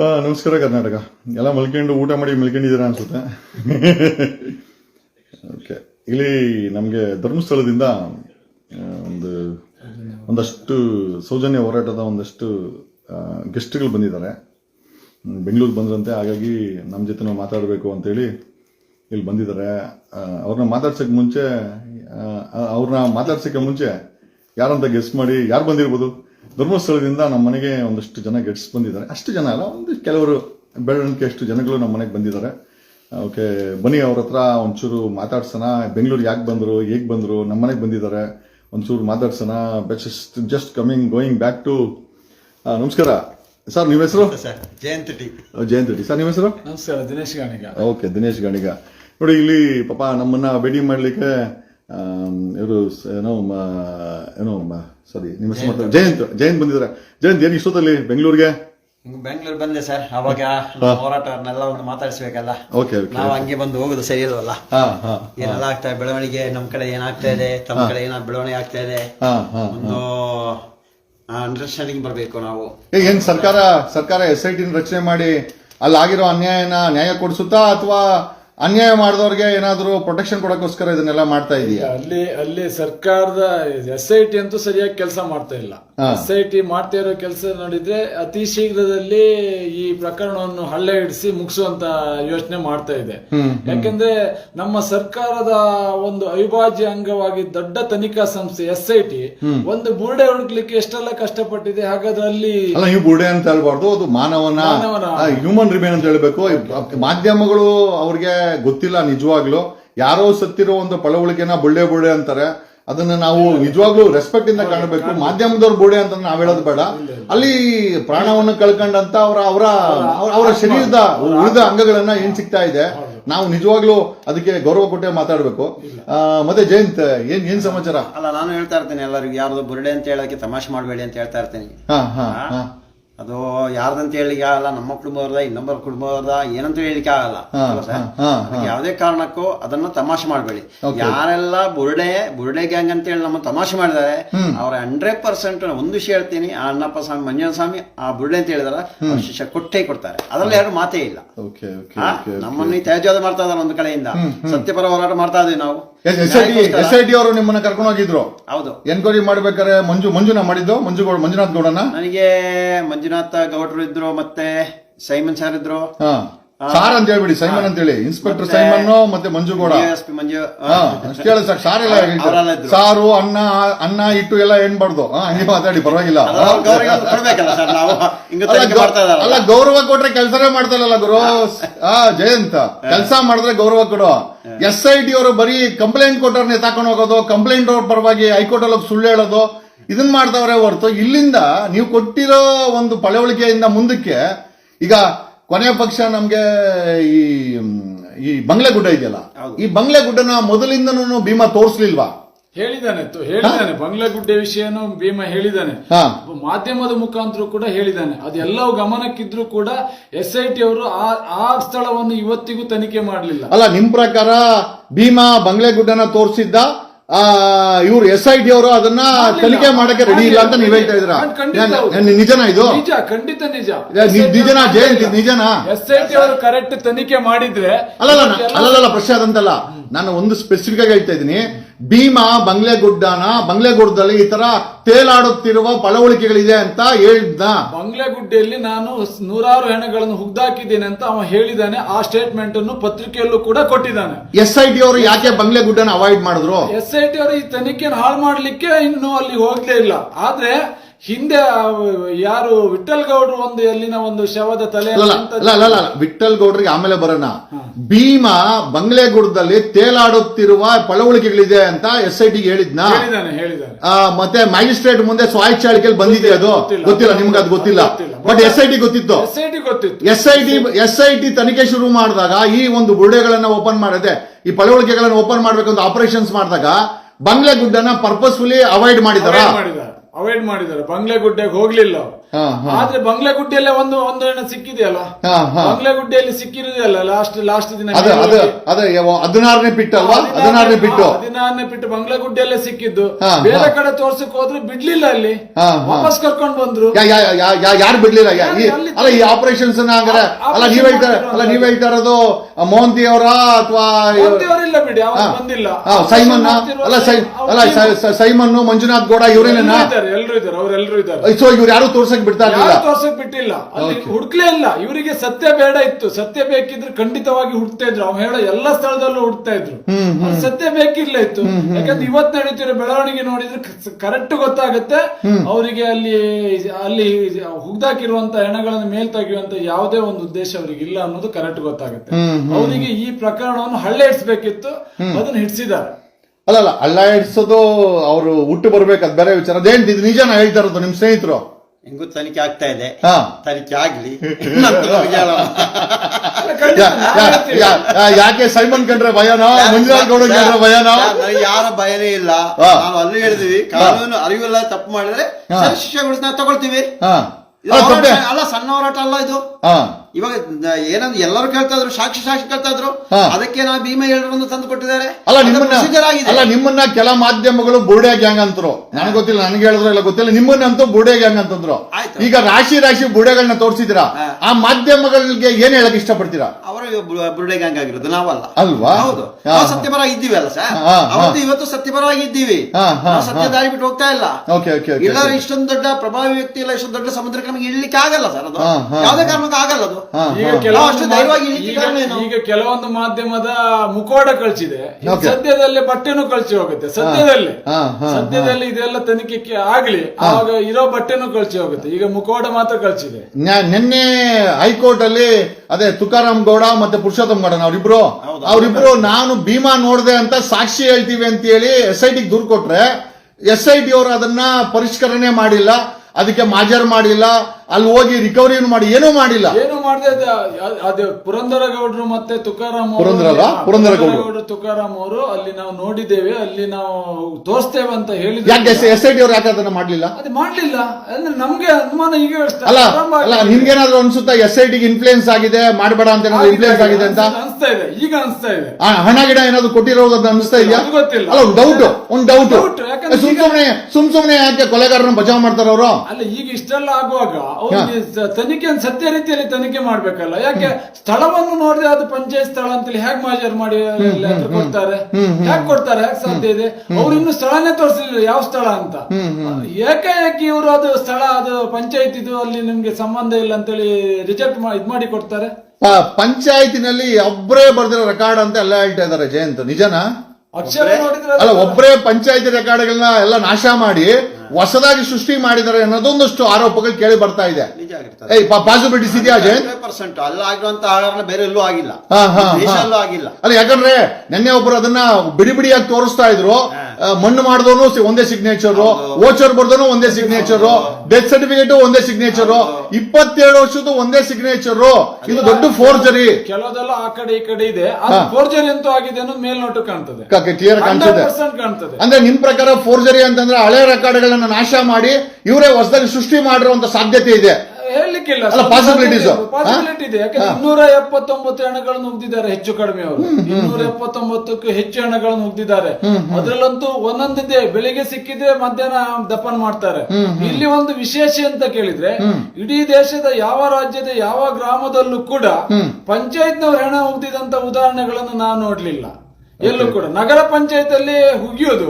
ನಮಸ್ಕಾರ ಕರ್ನಾಟಕ. ಎಲ್ಲ ಮಲ್ಕೊಂಡು ಊಟ ಮಾಡಿ ಮಲ್ಕೊಂಡಿದ್ದೀರಾ ಅನ್ಸುತ್ತೆ? ಓಕೆ. ಇಲ್ಲಿ ನಮಗೆ ಧರ್ಮಸ್ಥಳದಿಂದ ಒಂದು, ಒಂದಷ್ಟು ಸೌಜನ್ಯ ಹೋರಾಟದ ಒಂದಷ್ಟು ಗೆಸ್ಟ್ಗಳು ಬಂದಿದ್ದಾರೆ. ಬೆಂಗಳೂರು ಬಂದ್ರಂತೆ, ಹಾಗಾಗಿ ನಮ್ಮ ಜೊತೆ ಮಾತಾಡಬೇಕು ಅಂತೇಳಿ ಇಲ್ಲಿ ಬಂದಿದ್ದಾರೆ. ಅವ್ರನ್ನ ಮಾತಾಡ್ಸೋಕ್ಕೆ ಮುಂಚೆ ಅವ್ರನ್ನ ಮಾತಾಡ್ಸೋಕ್ಕೆ ಮುಂಚೆ ಯಾರಂತ ಗೆಸ್ಟ್ ಮಾಡಿ, ಯಾರು ಬಂದಿರ್ಬೋದು? ಧರ್ಮಸ್ಥಳದಿಂದ ನಮ್ಮ ಮನೆಗೆ ಒಂದಷ್ಟು ಜನ ಗೆಟ್ಸ್ ಬಂದಿದ್ದಾರೆ. ಅಷ್ಟು ಜನ ಅಲ್ಲ ಒಂದು ಕೆಲವರು ಬೆಳವಣಿಗೆ ಅಷ್ಟು ಜನಗಳು ನಮ್ಮ ಮನೆಗೆ ಬಂದಿದ್ದಾರೆ. ಓಕೆ ಬನ್ನಿ ಅವ್ರ ಹತ್ರ ಒಂಚೂರು ಮಾತಾಡ್ಸೋಣ. ಬೆಂಗಳೂರು ಯಾಕೆ ಬಂದರು ಹೇಗೆ ಬಂದರು ನಮ್ಮ ಮನೆಗೆ ಬಂದಿದ್ದಾರೆ. ಒಂಚೂರು ಮಾತಾಡ್ಸೋಣ. Best just coming going back to ನಮಸ್ಕಾರ. ಸರ್ ನಿಮ್ಮ ಹೆಸರು? Sir. Jayant T. Jayant T sir ನಿಮ್ಮ ಹೆಸರು? ನಮಸ್ಕಾರ ದಿನೇಶ್ ಗಾಣಿಗ. ಓಕೆ ದಿನೇಶ್ ಗಾಣಿಗ. ನೋಡಿ ಇಲ್ಲಿ ಪಾಪ ನಮ್ಮನ್ನ ಭೇಟಿ ಮಾಡ್ಲಿಕ್ಕೆ ಇವರು ಏನೋ ಏನೋ ಸಾರಿ ನಿಮ್ಮ ಹೆಸರು ಜಯಂತ್. ಜಯಂತ್ ಬಂದಿದ್ದಾರೆ. ಜಯಂತ್ ಏನು ಇಷ್ಟೊತ್ತಲ್ಲಿ ಬೆಂಗಳೂರಿಗೆ? ಬೆಂಗಳೂರು ಬಂದೆ ಸರ್. ಅವಾಗ ಹೋರಾಟವನ್ನೆಲ್ಲ ಒಂದು ಮಾತಾಡಿಸ್ಬೇಕಲ್ಲ. ನಾವು ಹಂಗೆ ಬಂದು ಹೋಗುದು ಸರಿ ಇಲ್ವಲ್ಲ? ಏನೆಲ್ಲ ಆಗ್ತಾ ಬೆಳವಣಿಗೆ ನಮ್ ಕಡೆ ಏನಾಗ್ತಾ ಇದೆ? ತಮ್ಮ ಕಡೆ ಏನಾದ್ರು ಬೆಳವಣಿಗೆ ಆಗ್ತಾ ಇದೆ? ಒಂದು ಅಂಡರ್ಸ್ಟ್ಯಾಂಡಿಂಗ್ ಬರಬೇಕು ನಾವು. ಏನ್ ಸರ್ಕಾರ ಸರ್ಕಾರ ಎಸ್ ಐ ಟಿನ ರಚನೆ ಮಾಡಿ ಅಲ್ಲಿ ಆಗಿರೋ ಅನ್ಯಾಯನ ನ್ಯಾಯ ಕೊಡಿಸುತ್ತಾ ಅಥವಾ ಅನ್ಯಾಯ ಮಾಡಿದವ್ರಿಗೆ ಏನಾದರೂ ಪ್ರೊಟೆಕ್ಷನ್ ಕೊಡೋಕ್ಕೋಸ್ಕರ ಇದನ್ನೆಲ್ಲ ಮಾಡ್ತಾ ಇದೆಯಾ? ಅಲ್ಲಿ ಅಲ್ಲಿ ಸರ್ಕಾರದ ಎಸ್ ಐ ಟಿ ಅಂತೂ ಸರಿಯಾಗಿ ಕೆಲಸ ಮಾಡ್ತಾ ಇಲ್ಲ. ಎಸ್ ಐ ಟಿ ಮಾಡ್ತಾ ಇರೋ ಕೆಲಸ ನೋಡಿದ್ರೆ ಅತಿ ಶೀಘ್ರದಲ್ಲಿ ಈ ಪ್ರಕರಣವನ್ನು ಹಳ್ಳೆ ಹಿಡಿಸಿ ಮುಗಿಸುವಂತ ಯೋಚನೆ ಮಾಡ್ತಾ ಇದೆ. ಯಾಕೆಂದ್ರೆ ನಮ್ಮ ಸರ್ಕಾರದ ಒಂದು ಅವಿಭಾಜ್ಯ ಅಂಗವಾಗಿ ದೊಡ್ಡ ತನಿಖಾ ಸಂಸ್ಥೆ ಎಸ್ ಐ ಟಿ ಒಂದು ಬುರುಡೆ ಹುಡುಕ್ಲಿಕ್ಕೆ ಎಷ್ಟೆಲ್ಲ ಕಷ್ಟಪಟ್ಟಿದೆ ಹಾಗಾದ್ರೆ ಅಲ್ಲಿ ನೀವು ಬುರ್ಡೆ ಅಂತ ಹೇಳ್ಬಾರ್ದು ಅದು ಮಾನವನ ಮಾನವನ. ಹ್ಯೂಮನ್ ರಿಮೇನ್ ಅಂತ ಹೇಳ್ಬೇಕು. ಮಾಧ್ಯಮಗಳು ಅವ್ರಿಗೆ ಗೊತ್ತಿಲ್ಲ ನಿಜವಾಗ್ಲೂ. ಯಾರೋ ಸತ್ತಿರೋ ಒಂದು ಪಳವಳಿಕೆನ ಬುಳ್ಳೆ ಬುಳ್ಳೆ ಅಂತಾರೆ. ಅದನ್ನ ನಾವು ನಿಜವಾಗ್ಲೂ ರೆಸ್ಪೆಕ್ಟ್ ಇಂದ ಕಾಣಬೇಕು. ಮಾಧ್ಯಮದವ್ರ ಬೋಡೆ ಅಂತ ನಾವ್ ಹೇಳೋದು ಬೇಡ. ಅಲ್ಲಿ ಪ್ರಾಣವನ್ನು ಕಳ್ಕೊಂಡಂತ ಅವರ ಅವರ ಅವರ ಶರೀರದ ಉಳಿದ ಅಂಗಗಳನ್ನ ಏನ್ ಸಿಗ್ತಾ ಇದೆ. ನಾವು ನಿಜವಾಗ್ಲೂ ಅದಕ್ಕೆ ಗೌರವ ಕೊಟ್ಟೆ ಮಾತಾಡ್ಬೇಕು. ಮತ್ತೆ ಜಯಂತ್ ಏನ್ ಏನ್ ಸಮಾಚಾರ? ಅಲ್ಲ ನಾನು ಹೇಳ್ತಾ ಇರ್ತೇನೆ ಎಲ್ಲರಿಗೂ ಯಾರ್ದು ಬುರುಡೆ ಅಂತ ಹೇಳಕ್ಕೆ ತಮಾಷೆ ಮಾಡಬೇಡಿ ಅಂತ ಹೇಳ್ತಾ ಇರ್ತೇನೆ. ಹಾ ಹಾ ಹಾ. ಅದು ಯಾರ್ದಂತ ಹೇಳಲಿಕ್ಕೆ ಆಗಲ್ಲ ನಮ್ಮ ಕುಟುಂಬವ್ರದ ಇನ್ನೊಬ್ಬರ ಕುಟುಂಬವ್ರದ ಏನಂತ ಹೇಳಲಿಕ್ಕೆ ಆಗಲ್ಲ. ಯಾವುದೇ ಕಾರಣಕ್ಕೂ ಅದನ್ನ ತಮಾಷೆ ಮಾಡಬೇಡಿ. ಯಾರೆಲ್ಲ ಬುರುಡೆ ಬುರುಡೆ ಗ್ಯಾಂಗ್ ಅಂತ ಹೇಳಿ ನಮ್ಮ ತಮಾಷೆ ಮಾಡಿದ್ದಾರೆ ಅವ್ರ ಹಂಡ್ರೆಡ್ ಪರ್ಸೆಂಟ್ ಒಂದು ವಿಷಯ ಹೇಳ್ತೀನಿ ಆ ಅಣ್ಣಪ್ಪ ಸ್ವಾಮಿ ಮಂಜುನಾಥ ಸ್ವಾಮಿ ಆ ಬುರುಡೆ ಅಂತ ಹೇಳಿದಾರ ಶಿಷ್ಯ ಕೊಟ್ಟೇ ಕೊಡ್ತಾರೆ. ಅದ್ರಲ್ಲಿ ಯಾರು ಮಾತೇ ಇಲ್ಲ. ನಮ್ಮನ್ನ ತ್ಯಾಜ್ಯವಾದ ಮಾಡ್ತಾ ಇದಾರೆ ಒಂದು ಕಡೆಯಿಂದ. ಸತ್ಯಪರ ಹೋರಾಟ ಮಾಡ್ತಾ ಇದೀವಿ ನಾವು. S I T S I T ಅವರು ನಿಮ್ಮನ್ನ ಕರ್ಕೊಂಡು ಹೋಗಿದ್ರು? ಹೌದು. ಎನ್ಕ್ವೈರಿ ಮಾಡ್ಬೇಕಾದ್ರೆ ಮಂಜು ಮಂಜುನ ಮಾಡಿದ್ದು? ಮಂಜು ಗೌಡ ಮಂಜುನಾಥ್ ಗೌಡನ? ನನಗೆ ಮಂಜುನಾಥ ಗೌಡ್ರು ಇದ್ರು ಮತ್ತೆ ಸೈಮನ್ ಸರ್ ಇದ್ರು. ಹಾ. ಸಾರ್ ಅಂತ ಹೇಳ್ಬಿಡಿ ಸೈಮನ್ ಅಂತ ಹೇಳಿ ಇನ್ಸ್ಪೆಕ್ಟರ್ ಸೈಮನ್ ಮತ್ತೆ ಮಂಜುಗೌಡ. ಅಷ್ಟೇ ಹೇಳಿ ಸರ್ ಸಾರ್ ಎಲ್ಲ. ಸಾರು ಅನ್ನ ಅನ್ನ ಇಟ್ಟು ಎಲ್ಲ ಏನ್ಬಾರ್ದು ಹಂಗೆ ಮಾತಾಡಿ ಪರವಾಗಿಲ್ಲ. ಅಲ್ಲ, ಗೌರವ ಕೊಟ್ರೆ ಕೆಲಸನೇ ಮಾಡ್ತಾರಲ್ಲ ಗುರು. ಆ. ಜಯಂತ. ಕೆಲಸ ಮಾಡಿದ್ರೆ ಗೌರವ ಕೊಡು. ಎಸ್ ಐ ಟಿ ಅವರು ಬರೀ ಕಂಪ್ಲೇಂಟ್ ಕೊಟ್ಟವ್ರನ್ನ ಎತ್ತಾಕೊಂಡು ಹೋಗೋದು ಕಂಪ್ಲೇಂಟ್ ಅವ್ರ ಪರವಾಗಿ ಹೈಕೋರ್ಟ್ ಅಲ್ಲಿ ಸುಳ್ಳು ಹೇಳೋದು ಇದನ್ನ ಮಾಡ್ತಾವ್ರೆ ಹೊರತು. ಇಲ್ಲಿಂದ ನೀವು ಕೊಟ್ಟಿರೋ ಒಂದು ಪಳವಳಿಕೆಯಿಂದ ಮುಂದಕ್ಕೆ ಈಗ ಕೊನೆಯ ಪಕ್ಷ ನಮ್ಗೆ ಈ ಈ ಬಂಗ್ಲೆ ಗುಡ್ಡ ಇದೆಯಲ್ಲ? ಈ ಬಂಗ್ಲೆ ಗುಡ್ಡನ ಮೊದಲಿಂದನೂ ಭೀಮಾ ತೋರಿಸ್ಲಿಲ್ವಾ? ಹೇಳಿದಾನೆ ಹೇಳಿದಾನೆ. ಬಂಗ್ಲಾಗುಡ್ಡೆ ವಿಷಯನು ಭೀಮ ಹೇಳಿದಾನೆ. ಹಾ. ಮಾಧ್ಯಮದ ಮುಖಾಂತರ ಕೂಡ ಹೇಳಿದಾನೆ. ಅದೆಲ್ಲವೂ ಗಮನಕ್ಕಿದ್ರು ಕೂಡ ಎಸ್ ಐ ಟಿ ಅವರು ಆ ಆ ಸ್ಥಳವನ್ನು ಇವತ್ತಿಗೂ ತನಿಖೆ ಮಾಡಲಿಲ್ಲ. ಅಲ್ಲ ನಿಮ್ ಪ್ರಕಾರ ಭೀಮಾ ಬಂಗ್ಲೆ ಗುಡ್ಡನ ತೋರಿಸಿದ್ದ? ಇವ್ರು ಎಸ್ ಐ ಡಿ ಅವರು ಅದನ್ನ ತನಿಖೆ ಮಾಡಕ್ಕೆ ರೆಡಿ ಇಲ್ಲ ಅಂತ ನೀವ್ ಹೇಳ್ತಾ ಇದ್ರ. ನಿಜನಾ ಇದು? ನಿಜ ಖಂಡಿತ ನಿಜ. ನಿಜನಾ ಜಯಂತ್ ನಿಜನಾ? ಎಸ್ ಐ ಟಿ ಅವರು ಕರೆಕ್ಟ್ ತನಿಖೆ ಮಾಡಿದ್ರೆ ಅಲ್ಲಲ್ಲ ಅಲ್ಲಲ್ಲ ಪ್ರಶ್ನೆ ಅದಂತಲ್ಲ ನಾನು ಒಂದು ಸ್ಪೆಸಿಫಿಕ್ ಆಗಿ ಹೇಳ್ತಾ ಇದ್ದೀನಿ. ಭೀಮಾ ಬಂಗ್ಲೆಗುಡ್ಡನ ಬಂಗ್ಲೆಗುಡ್ಡದಲ್ಲಿ ಈ ತರ ತೇಲಾಡುತ್ತಿರುವ ಪಳವಳಿಕೆಗಳಿದೆ ಅಂತ ಹೇಳ್ದ. ಬಂಗ್ಲೆಗುಡ್ಡೆಯಲ್ಲಿ ನಾನು ನೂರಾರು ಹೆಣಗಳನ್ನು ಹುಗ್ದಾಕಿದ್ದೇನೆ ಅಂತ ಅವ ಹೇಳಿದಾನೆ. ಆ ಸ್ಟೇಟ್ಮೆಂಟ್ ಅನ್ನು ಪತ್ರಿಕೆಯಲ್ಲೂ ಕೂಡ ಕೊಟ್ಟಿದ್ದಾನೆ. ಎಸ್ ಐ ಟಿ ಅವರು ಯಾಕೆ ಬಂಗ್ಲೆಗುಡ್ಡನ ಅವಾಯ್ಡ್ ಮಾಡಿದ್ರು? ಎಸ್ ಐ ಟಿ ಅವರು ಈ ತನಿಖೆಯನ್ನು ಹಾಳು ಮಾಡಲಿಕ್ಕೆ ಇನ್ನು ಅಲ್ಲಿ ಹೋಗ್ಲೇ ಇಲ್ಲ. ಆದ್ರೆ ಹಿಂದೆ ಯಾರು ವಿಠಲ್ ಗೌಡ್ರು ಒಂದು ಎಲ್ಲಿನ ಒಂದು ಶವದ ತಲೆ ವಿಠಲ್ ಗೌಡ್ರಿಗೆ ಆಮೇಲೆ ಬರೋಣ. ಭೀಮ ಬಂಗ್ಲೆಗುಡದಲ್ಲಿ ತೇಲಾಡುತ್ತಿರುವ ಪಳವಳಿಕೆಗಳಿದೆ ಅಂತ ಎಸ್ ಐ ಟಿ ಹೇಳಿದ್ನಾ? ಮತ್ತೆ ಮ್ಯಾಜಿಸ್ಟ್ರೇಟ್ ಮುಂದೆ ಸ್ವಾಯಿಚಾಳಿಕೆಯಲ್ಲಿ ಬಂದಿದೆ ಅದು? ಗೊತ್ತಿಲ್ಲ. ನಿಮ್ಗೆ ಅದು ಗೊತ್ತಿಲ್ಲ. ಬಟ್ ಎಸ್ ಐ ಟಿ ಗೊತ್ತಿತ್ತು. ಎಸ್ ಐ ಟಿ ಗೊತ್ತಿತ್ತು. S I T S I T ತನಿಖೆ ಶುರು ಮಾಡಿದಾಗ ಈ ಒಂದು ಬುರುಡೆಗಳನ್ನ ಓಪನ್ ಮಾಡಿದೆ. ಈ ಪಳವಳಿಕೆಗಳನ್ನ ಓಪನ್ ಮಾಡ್ಬೇಕಂತ ಆಪರೇಷನ್ಸ್ ಮಾಡಿದಾಗ ಬಂಗ್ಲೆ ಗುಡ್ಡನ ಪರ್ಪಸ್ಫುಲಿ ಅವಾಯ್ಡ್ ಮಾಡಿದಾರ ಅವಾಯ್ಡ್ ಮಾಡಿದ್ದಾರೆ ಬಂಗ್ಲೆ ಗುಡ್ಡಕ್ಕೆ ಹೋಗ್ಲಿಲ್ಲ. ಆದ್ರೆ ಬಂಗ್ಲೆಗುಡ್ಡಿಯಲ್ಲೇ ಒಂದು ಒಂದು ಹೆಣ ಸಿಕ್ಕಿದೆಯಲ್ಲ ಬಂಗ್ಲೆಗುಡ್ಡಿಯಲ್ಲಿ ಸಿಕ್ಕಿರುದಲ್ಲ ಲಾಸ್ಟ್ ಲಾಸ್ಟ್ ದಿನ ಹದಿನಾರನೇ ಪಿಟ್ ಅಲ್ವಾ? ಹದಿನಾರನೇ ಪಿಟ್ಟು ಹದಿನಾರನೇ ಬಿಟ್ಟು ಬಂಗ್ಲೆಗುಡ್ಡಿಯಲ್ಲೇ ಸಿಕ್ಕಿದ್ದು. ಬೇರೆ ಕಡೆ ತೋರ್ಸಕ್ ಹೋದ್ರೆ ಬಿಡ್ಲಿಲ್ಲ ಅಲ್ಲಿ. ವಾಪಸ್ ಕರ್ಕೊಂಡ್ ಬಂದ್ರು. ಯಾರು ಬಿಡ್ಲಿಲ್ಲ? ಅಲ್ಲಿ- ಈ ಆಪರೇಷನ್ಸ್ ಅಲ್ಲ ನೀವ್ ಹೇಳ್ತಾರೆ ಅಲ್ಲ ನೀವ್ ಹೇಳ್ತಾ ಇರೋದು ಮೋಹಂತಿ ಅವರ ಅಥವಾ ಇಲ್ಲ ಬಿಡಿ ಬಂದಿಲ್ಲ. ಸೈಮನ್ ಅಲ್ಲ ಸೈ ಅಲ್ಲ ಸೈಮನ್ ಮಂಜುನಾಥ್ ಗೌಡ ಇವರೇನೇನಾ ಎಲ್ಲರೂ ಇದ್ದಾರೆ ಅವರೆಲ್ಲರೂ ಇದ್ದಾರೆ. ಸೊ ಇವ್ರು ಯಾರು ತೋರ್ಸಕ್ ಬಿಡ್ತಾ ಇರ್ಲಿಲ್ಲ. ಯಾರು ತೋರ್ಸಕ್ ಬಿಟ್ಟಿಲ್ಲ. ಅಲ್ಲಿ ಹುಡ್ಕ್ಲೇ ಇಲ್ಲ. ಇವರಿಗೆ ಸತ್ಯ ಬೇಡ ಇತ್ತು. ಸತ್ಯ ಬೇಕಿದ್ರೆ ಖಂಡಿತವಾಗಿ ಹುಡ್ತಾ ಇದ್ರು. ಅವ್ನು ಹೇಳೋ ಎಲ್ಲ ಸ್ಥಳದಲ್ಲೂ ಹುಡ್ತಾ ಇದ್ರು. ಸತ್ಯ ಬೇಕಿಲ್ಲ ಇತ್ತು. ಯಾಕಂದ್ರೆ ಇವತ್ ನಡೀತಿರೋ ಬೆಳವಣಿಗೆ ನೋಡಿದ್ರೆ ಕರೆಕ್ಟ್ ಗೊತ್ತಾಗುತ್ತೆ. ಅವರಿಗೆ ಅಲ್ಲಿ ಅಲ್ಲಿ ಹುಗ್ದಾಕಿರುವಂತ ಹೆಣಗಳನ್ನು ಮೇಲ್ ತೆಗೆಯುವಂತ ಯಾವುದೇ ಒಂದು ಉದ್ದೇಶ ಅವರಿಗೆ ಇಲ್ಲ ಅನ್ನೋದು ಕರೆಕ್ಟ್ ಗೊತ್ತಾಗುತ್ತೆ. ಅವರಿಗೆ ಈ ಪ್ರಕರಣವನ್ನು ಹಳ್ಳೆ ಇಡ್ಸ್ಬೇಕಿತ್ತು. ಅದನ್ನ ಹಿಡ್ಸಿದ್ದಾರೆ. ಅಲ್ಲ ಅಲ್ಲ ಅಲ್ಲ ಇಡ್ಸೋದು ಅವರು ಹುಟ್ಟು ಬರ್ಬೇಕು. ಅದ್ ಬೇರೆ ವಿಚಾರ. ಅದೇನ್ ನಿಜನ ಹೇಳ್ತಾ ಇರೋದು ನಿಮ್ ಸ್ನೇಹಿತರು? ಹೆಂಗೂ ತನಿಖೆ ಆಗ್ತಾ ಇದೆ? ಹಾ. ತನಿಖೆ ಆಗ್ಲಿ ನಂತರ ನಮ್ಗೆ ಹೇಳೋಣ. ಯಾ- ಯಾ- ಯಾ- ಯಾ- ಯಾಕೆ ಸೈಮನ್ ಕಂಡ್ರೆ ಭಯನಾ? ಮಂಜುನಾಥ್ ಗೌಡ ಕಂಡ್ರೆ ಭಯನೋ? ನನಗೆ ಯಾರ ಭಯನೇ ಇಲ್ಲ. ಹಾ. ನಾವು ಅಲ್ಲಿ ಹೇಳಿದ್ವಿ. ಕಾನೂನು ಅರಿವಿಲ್ಲ ತಪ್ಪು ಮಾಡಿದ್ರೆ ಹಾ. ಸರಿ ಶಿಕ್ಷೆ ನಾವು ತಗೊಳ್ತೀವಿ. ಹಾ. ಇದು ಅಲ್ಲ, ಹೋರಾಟ ತಪ್ಪೆ. ಅಲ್ಲ ಸಣ್ಣ ಹೋರಾಟ ಅಲ್ಲ ಇದು. ಹಾ. ಇವಾಗ ಏನಂದ್ರೆ ಎಲ್ಲರೂ ಕೇಳ್ತಾ ಇದ್ರು ಸಾಕ್ಷಿ ಸಾಕ್ಷಿ ಕೇಳ್ತಾ ಇದ್ರು. ಹಾ. ಅದಕ್ಕೆ ನಾವು ಭೀಮ ಹೇಳಿರೋ ತಂದು ಕೊಟ್ಟಿದ್ದಾರೆ. ಅಲ್ಲ ಅದು ನಿಮ್ಮನ್ನ ಆಗಿದೆ. ಅಲ್ಲ ನಿಮ್ಮನ್ನ ಕೆಲ ಮಾಧ್ಯಮಗಳು ಬುರ್ಡೆ ಗ್ಯಾಂಗ್ ಅಂತರು. ನನಗೆ ಗೊತ್ತಿಲ್ಲ ನನಗೆ ಹೇಳಿದ್ರು ಇಲ್ಲ ಗೊತ್ತಿಲ್ಲ. ನಿಮ್ಮನ್ನಂತೂ ಬುರ್ಡೆ ಗ್ಯಾಂಗ್ ಅಂತಂದ್ರು. ಆಯ್ತು. ಈಗ ರಾಶಿ ರಾಶಿ ಬುರ್ಡೆಗಳನ್ನ ತೋರಿಸಿದಿರಾ ಹಾ. ಆ ಮಾಧ್ಯಮಗಳಿಗೆ ಏನ್ ಹೇಳಕ್ ಇಷ್ಟಪಡ್ತೀರಾ? ಅವರ ಬುರುಡೆ ಗ್ಯಾಂಗ್ ಆಗಿರೋದು ನಾವಲ್ಲ. ಅಲ್ವಾ? ಹೌದು. ಹಾ. ನಾವು ಸತ್ಯಪರ ಇದ್ದೀವಿ ಅಲ್ಲ ಸರ್. ಹಾ, ಹಾ. ಅವತ್ತು ಇವತ್ತು ಸತ್ಯಪರವಾಗಿ ಇದ್ದೀವಿ ಹಾ, ಹಾ, ನಾವು ಸತ್ಯ ಹಾ. ದಾರಿ ಬಿಟ್ಟು ಹೋಗ್ತಾ ಇಲ್ಲ. ಓಕೆ ಓಕೆ ಇಷ್ಟೊಂದು ದೊಡ್ಡ ಪ್ರಭಾವಿ ವ್ಯಕ್ತಿ ಇಲ್ಲ ಇಷ್ಟೊಂದು ದೊಡ್ಡ ಸಮುದ್ರಕ್ಕೆ ನಮಗೆ ಇಳ್ಲಿಕ್ಕೆ ಆಗಲ್ಲ ಸರ್ ಅದು. ಹಾ, ಹಾ, ಯಾವುದೇ ಕಾರಣಕ್ಕೂ ಆಗಲ್ಲ ಅದು. ಈಗ. ಕೆಲವೊಂದು ನಾವು ಅಷ್ಟು ಮಾಧ್ಯ- ಈಗ- ಕಾರಣ ಏನು? ಈಗ ಕೆಲವೊಂದು ಮಾಧ್ಯಮದ ಮುಖವಾಡ ಕಳ್ಸಿದೆ. ಸದ್ಯದಲ್ಲಿ ಸದ್ಯದಲ್ಲೇ ಬಟ್ಟೆನೂ ಕಳ್ಸಿ ಹೋಗುತ್ತೆ. ಸದ್ಯದಲ್ಲಿ. ಹಾ, ಹಾ, ಸದ್ಯದಲ್ಲಿ ಇದೆಲ್ಲ ತನಿಖೆ ಆಗ್ಲಿ ಆವಾಗ ಇರೋ ಬಟ್ಟೆನೂ ಕಳ್ಸಿ ಹೋಗುತ್ತೆ. ಈಗ ಮುಖವಾಡ ಮಾತ್ರ ಕಳ್ಸಿದೆ. ನ್ಯಾ- ನಿನ್ನೆ ಹೈಕೋರ್ಟ್ ಅಲ್ಲಿ ಅದೇ ತುಕಾರಾಮ್ ಗೌಡ ಮತ್ತೆ ಪುರುಷೋತ್ತಮ್ ಗೌಡ ಅವ್ರಿಬ್ರು ಅವರಿಬ್ರು ಅವ್ರಿಬ್ರು ನಾನು ಭೀಮಾ ನೋಡ್ದೆ ಅಂತ ಸಾಕ್ಷಿ ಹೇಳ್ತೀವಿ ಅಂತ ಹೇಳಿ ಎಸ್ ಐ ಟಿಗೆ ದೂರು ಕೊಟ್ರೆ ಎಸ್ ಐ ಟಿ ಅವರು ಅದನ್ನ ಪರಿಷ್ಕರಣೆ ಮಾಡಿಲ್ಲ ಅದಕ್ಕೆ ಮಾಜರ್ ಮಾಡಿಲ್ಲ ಅಲ್ಲಿ ಹೋಗಿ ರಿಕವರಿ ಮಾಡಿ ಏನೂ ಮಾಡಿಲ್ಲ. ಏನು ಮಾಡಿದೆ ಅದು ಪುರಂದರ ಗೌಡ್ರು ಮತ್ತೆ ತುಕಾರಾಮ್ ಅವರು- ಪುರಂದರ ಪುರಂದರ ಗೌಡ್ರು. ತುಕಾರಾಮ್ ಅವರು ಅಲ್ಲಿ ನಾವು ನೋಡಿದ್ದೇವೆ ಅಲ್ಲಿ ನಾವು ತೋರಿಸ್ತೇವೆ ಅಂತ ಯಾಕೆ ಹೇಳಿದ್ರೆ ಎಸ್ ಐ ಟಿ ಅವ್ರು ಯಾಕೆ ಅದನ್ನ ಮಾಡ್ಲಿಲ್ಲ? ಅದು ಮಾಡ್ಲಿಲ್ಲ. ಅಂದ್ರೆ ನಮ್ಗೆ ಅನುಮಾನ ಈಗ. ಅಲ್ಲ ಅಲ್ಲ. ನಿಮ್ಗೇನಾದ್ರೂ ಅನ್ಸುತ್ತಾ ಎಸ್ ಐ ಟಿಗೆ ಇನ್ಫ್ಲೂಯೆನ್ಸ್ ಆಗಿದೆ ಮಾಡಬೇಡ ಅಂತ ಏನಾದ್ರು ಆಗಿದೆ, ಇನ್ಫ್ಲೂಯೆನ್ಸ್ ಆಗಿದೆ ಅಂತ? ಅನ್ಸ್ತಾ ಇದೆ ಈಗ ಅನ್ಸ್ತಾ ಇದೆ. ಹಣ ಗಿಡ ಏನಾದ್ರು ಕೊಟ್ಟಿರೋದು ಅಂತ ಅನಿಸ್ತಾ ಇದೆಯಾ? ಗೊತ್ತಿಲ್ಲ. ಅಲ್ಲ ಒಂದು ಡೌಟ್ ಒಂದು ಡೌಟ್ ಸುಮ್ ಸುಮ್ನೆ ಸುಮ್ ಸುಮ್ನೆ ಯಾಕೆ ಕೊಲೆಗಾರನ ಬಚಾವ್ ಮಾಡ್ತಾರ ಅವರು ಅಲ್ಲ ಈಗ ಇಷ್ಟೆಲ್ಲ ಆಗುವಾಗ ಅವ್ರಿಗೆ ತನಿಖೆ ತನಿಖೆಯನ್ನು ಸತ್ಯ ರೀತಿಯಲ್ಲಿ ತನಿಖೆ ಮಾಡ್ಬೇಕಲ್ಲ. ಯಾಕೆ? ಸ್ಥಳವನ್ನು ನೋಡಿದ್ರೆ ಅದು ಪಂಚಾಯತ್ ಸ್ಥಳ ಅಂತೇಳಿ ಹೇಗ್ ಮಾಜರ್ ಮಾಡಿ ಕೊಡ್ತಾರೆ? ಹೇಗ್ ಕೊಡ್ತಾರೆ? ಹೇಗ್ ಸಾಧ್ಯ ಇದೆ. ಅವ್ರು ಇನ್ನು ಸ್ಥಳನೇ ತೋರಿಸಲಿಲ್ಲ ಯಾವ ಸ್ಥಳ ಅಂತ? ಏಕಾಏಕಿ ಇವರು ಅದು ಸ್ಥಳ ಅದು ಪಂಚಾಯತ್ ಇದು ಅಲ್ಲಿ ನಿಮ್ಗೆ ಸಂಬಂಧ ಇಲ್ಲ ಅಂತೇಳಿ ರಿಜೆಕ್ಟ್ ಇದ್ ಮಾಡಿ ಕೊಡ್ತಾರೆ? ಪಂಚಾಯತಿನಲ್ಲಿ ಒಬ್ಬರೇ ಬರ್ದಿರೋ ರೆಕಾರ್ಡ್ ಅಂತ ಎಲ್ಲ ಹೇಳ್ತಾ ಇದಾರೆ ಜಯಂತ್. ನಿಜನಾ? ಅಲ್ಲ ಒಬ್ಬರೇ ಪಂಚಾಯತಿ ರೆಕಾರ್ಡ್ಗಳನ್ನ ಎಲ್ಲ ನಾಶ ಮಾಡಿ ಹೊಸದಾಗಿ ಸೃಷ್ಟಿ ಮಾಡಿದ್ದಾರೆ ಅನ್ನೋದೊಂದಷ್ಟು ಆರೋಪಗಳು ಕೇಳಿ ಬರ್ತಾ ಇದೆ. ನಿಜ ಆಗಿರ್ತದೆ. ಏಯ್ ಪಾಸಿಬಿಲಿಟೀಸ್ ಇದೆಯಾ ಅಜಯ್? ಪರ್ಸೆಂಟ್ ಅಲ್ಲ ಆಗಿರುವಂತ ಹಾಳನ್ನ ಬೇರೆ ಎಲ್ಲೂ ಆಗಿಲ್ಲ. ಹಾ, ಹಾ, ಹಾ. ದೇಶದಲ್ಲೂ ಆಗಿಲ್ಲ. ಅಲ್ಲ ಯಾಕಂದ್ರೆ ನಿನ್ನೆ ಒಬ್ರು ಅದನ್ನ ಬಿಡಿ ಬಿಡಿಯಾಗಿ ತೋರಿಸ್ತಾ ಇದ್ರು. ಆ, ಮಣ್ಣು ಮಾಡಿದವನು ಒಂದೇ ಸಿಗ್ನೇಚರ್ ಓಚರ್ ಬರ್ದೋನು ಒಂದೇ ಸಿಗ್ನೇಚರ್ ಡೆತ್ ಸರ್ಟಿಫಿಕೇಟ್ ಒಂದೇ ಸಿಗ್ನೇಚರ್ ಇಪ್ಪತ್ತೇಳು ವರ್ಷದ ಒಂದೇ ಸಿಗ್ನೇಚರ್ ಇದು ದೊಡ್ಡ ಫೋರ್ಜರಿ ಕೆಲವುದೆಲ್ಲ ಆ ಕಡೆ ಈ ಕಡೆ ಇದೆ. ಅದು ಫೋರ್ಜರಿ ಅಂತೂ ಆಗಿದೆ ಅನ್ನೋದು ಮೇಲ್ನೋಟ ಕಾಣ್ತದೆ. ಕ್ಲಿಯರ್ ಕಾಣಿಸುತ್ತೆ ಕಾಣ್ತದೆ. ಅಂದ್ರೆ ನಿಮ್ ಪ್ರಕಾರ ಫೋರ್ಜರಿ ಅಂತಂದ್ರೆ ಹಳೆ ರೆಕಾರ್ಡ್ಗಳನ್ನ ನಾಶ ಮಾಡಿ ಇವರೇ ಹೊಸದಾಗಿ ಸೃಷ್ಟಿ ಮಾಡಿರುವಂತ ಸಾಧ್ಯತೆ ಇದೆ. ಅಲ್ಲ, possibilities. ಪಾಸಿಬಿಲಿಟಿ ಇದೆ. ಯಾಕಂದ್ರೆ ಇನ್ನೂರ ಎಪ್ಪತ್ತೊಂಬತ್ತು ಹಣಗಳನ್ನು ಉಗ್ದಿದ್ದಾರೆ ಹೆಚ್ಚು ಕಡಿಮೆ ಅವರು. ಇನ್ನೂರ ಎಪ್ಪತ್ತೊಂಬತ್ತಕ್ಕೂ ಹೆಚ್ಚು ಹಣಗಳನ್ನು ಉಗ್ದಿದ್ದಾರೆ ಅದರಲ್ಲಂತೂ ಒಂದೊಂದಿದೆ. ಬೆಳಿಗ್ಗೆ ಸಿಕ್ಕಿದ್ರೆ ಮಧ್ಯಾಹ್ನ ದಪ್ಪನ್ ಮಾಡ್ತಾರೆ. ಇಲ್ಲಿ ಒಂದು ವಿಶೇಷ ಅಂತ ಕೇಳಿದ್ರೆ ಇಡೀ ದೇಶದ ಯಾವ ರಾಜ್ಯದ ಯಾವ ಗ್ರಾಮದಲ್ಲೂ ಕೂಡ ಪಂಚಾಯತ್ನವ್ರ ಹೆಣ ಉಗ್ದಿದಂತ ಉದಾಹರಣೆಗಳನ್ನು ನಾನು ನೋಡ್ಲಿಲ್ಲ. ಎಲ್ಲೂ ಕೂಡ. ನಗರ ಪಂಚಾಯತ್ ಅಲ್ಲಿ ಹುಗಿಯೋದು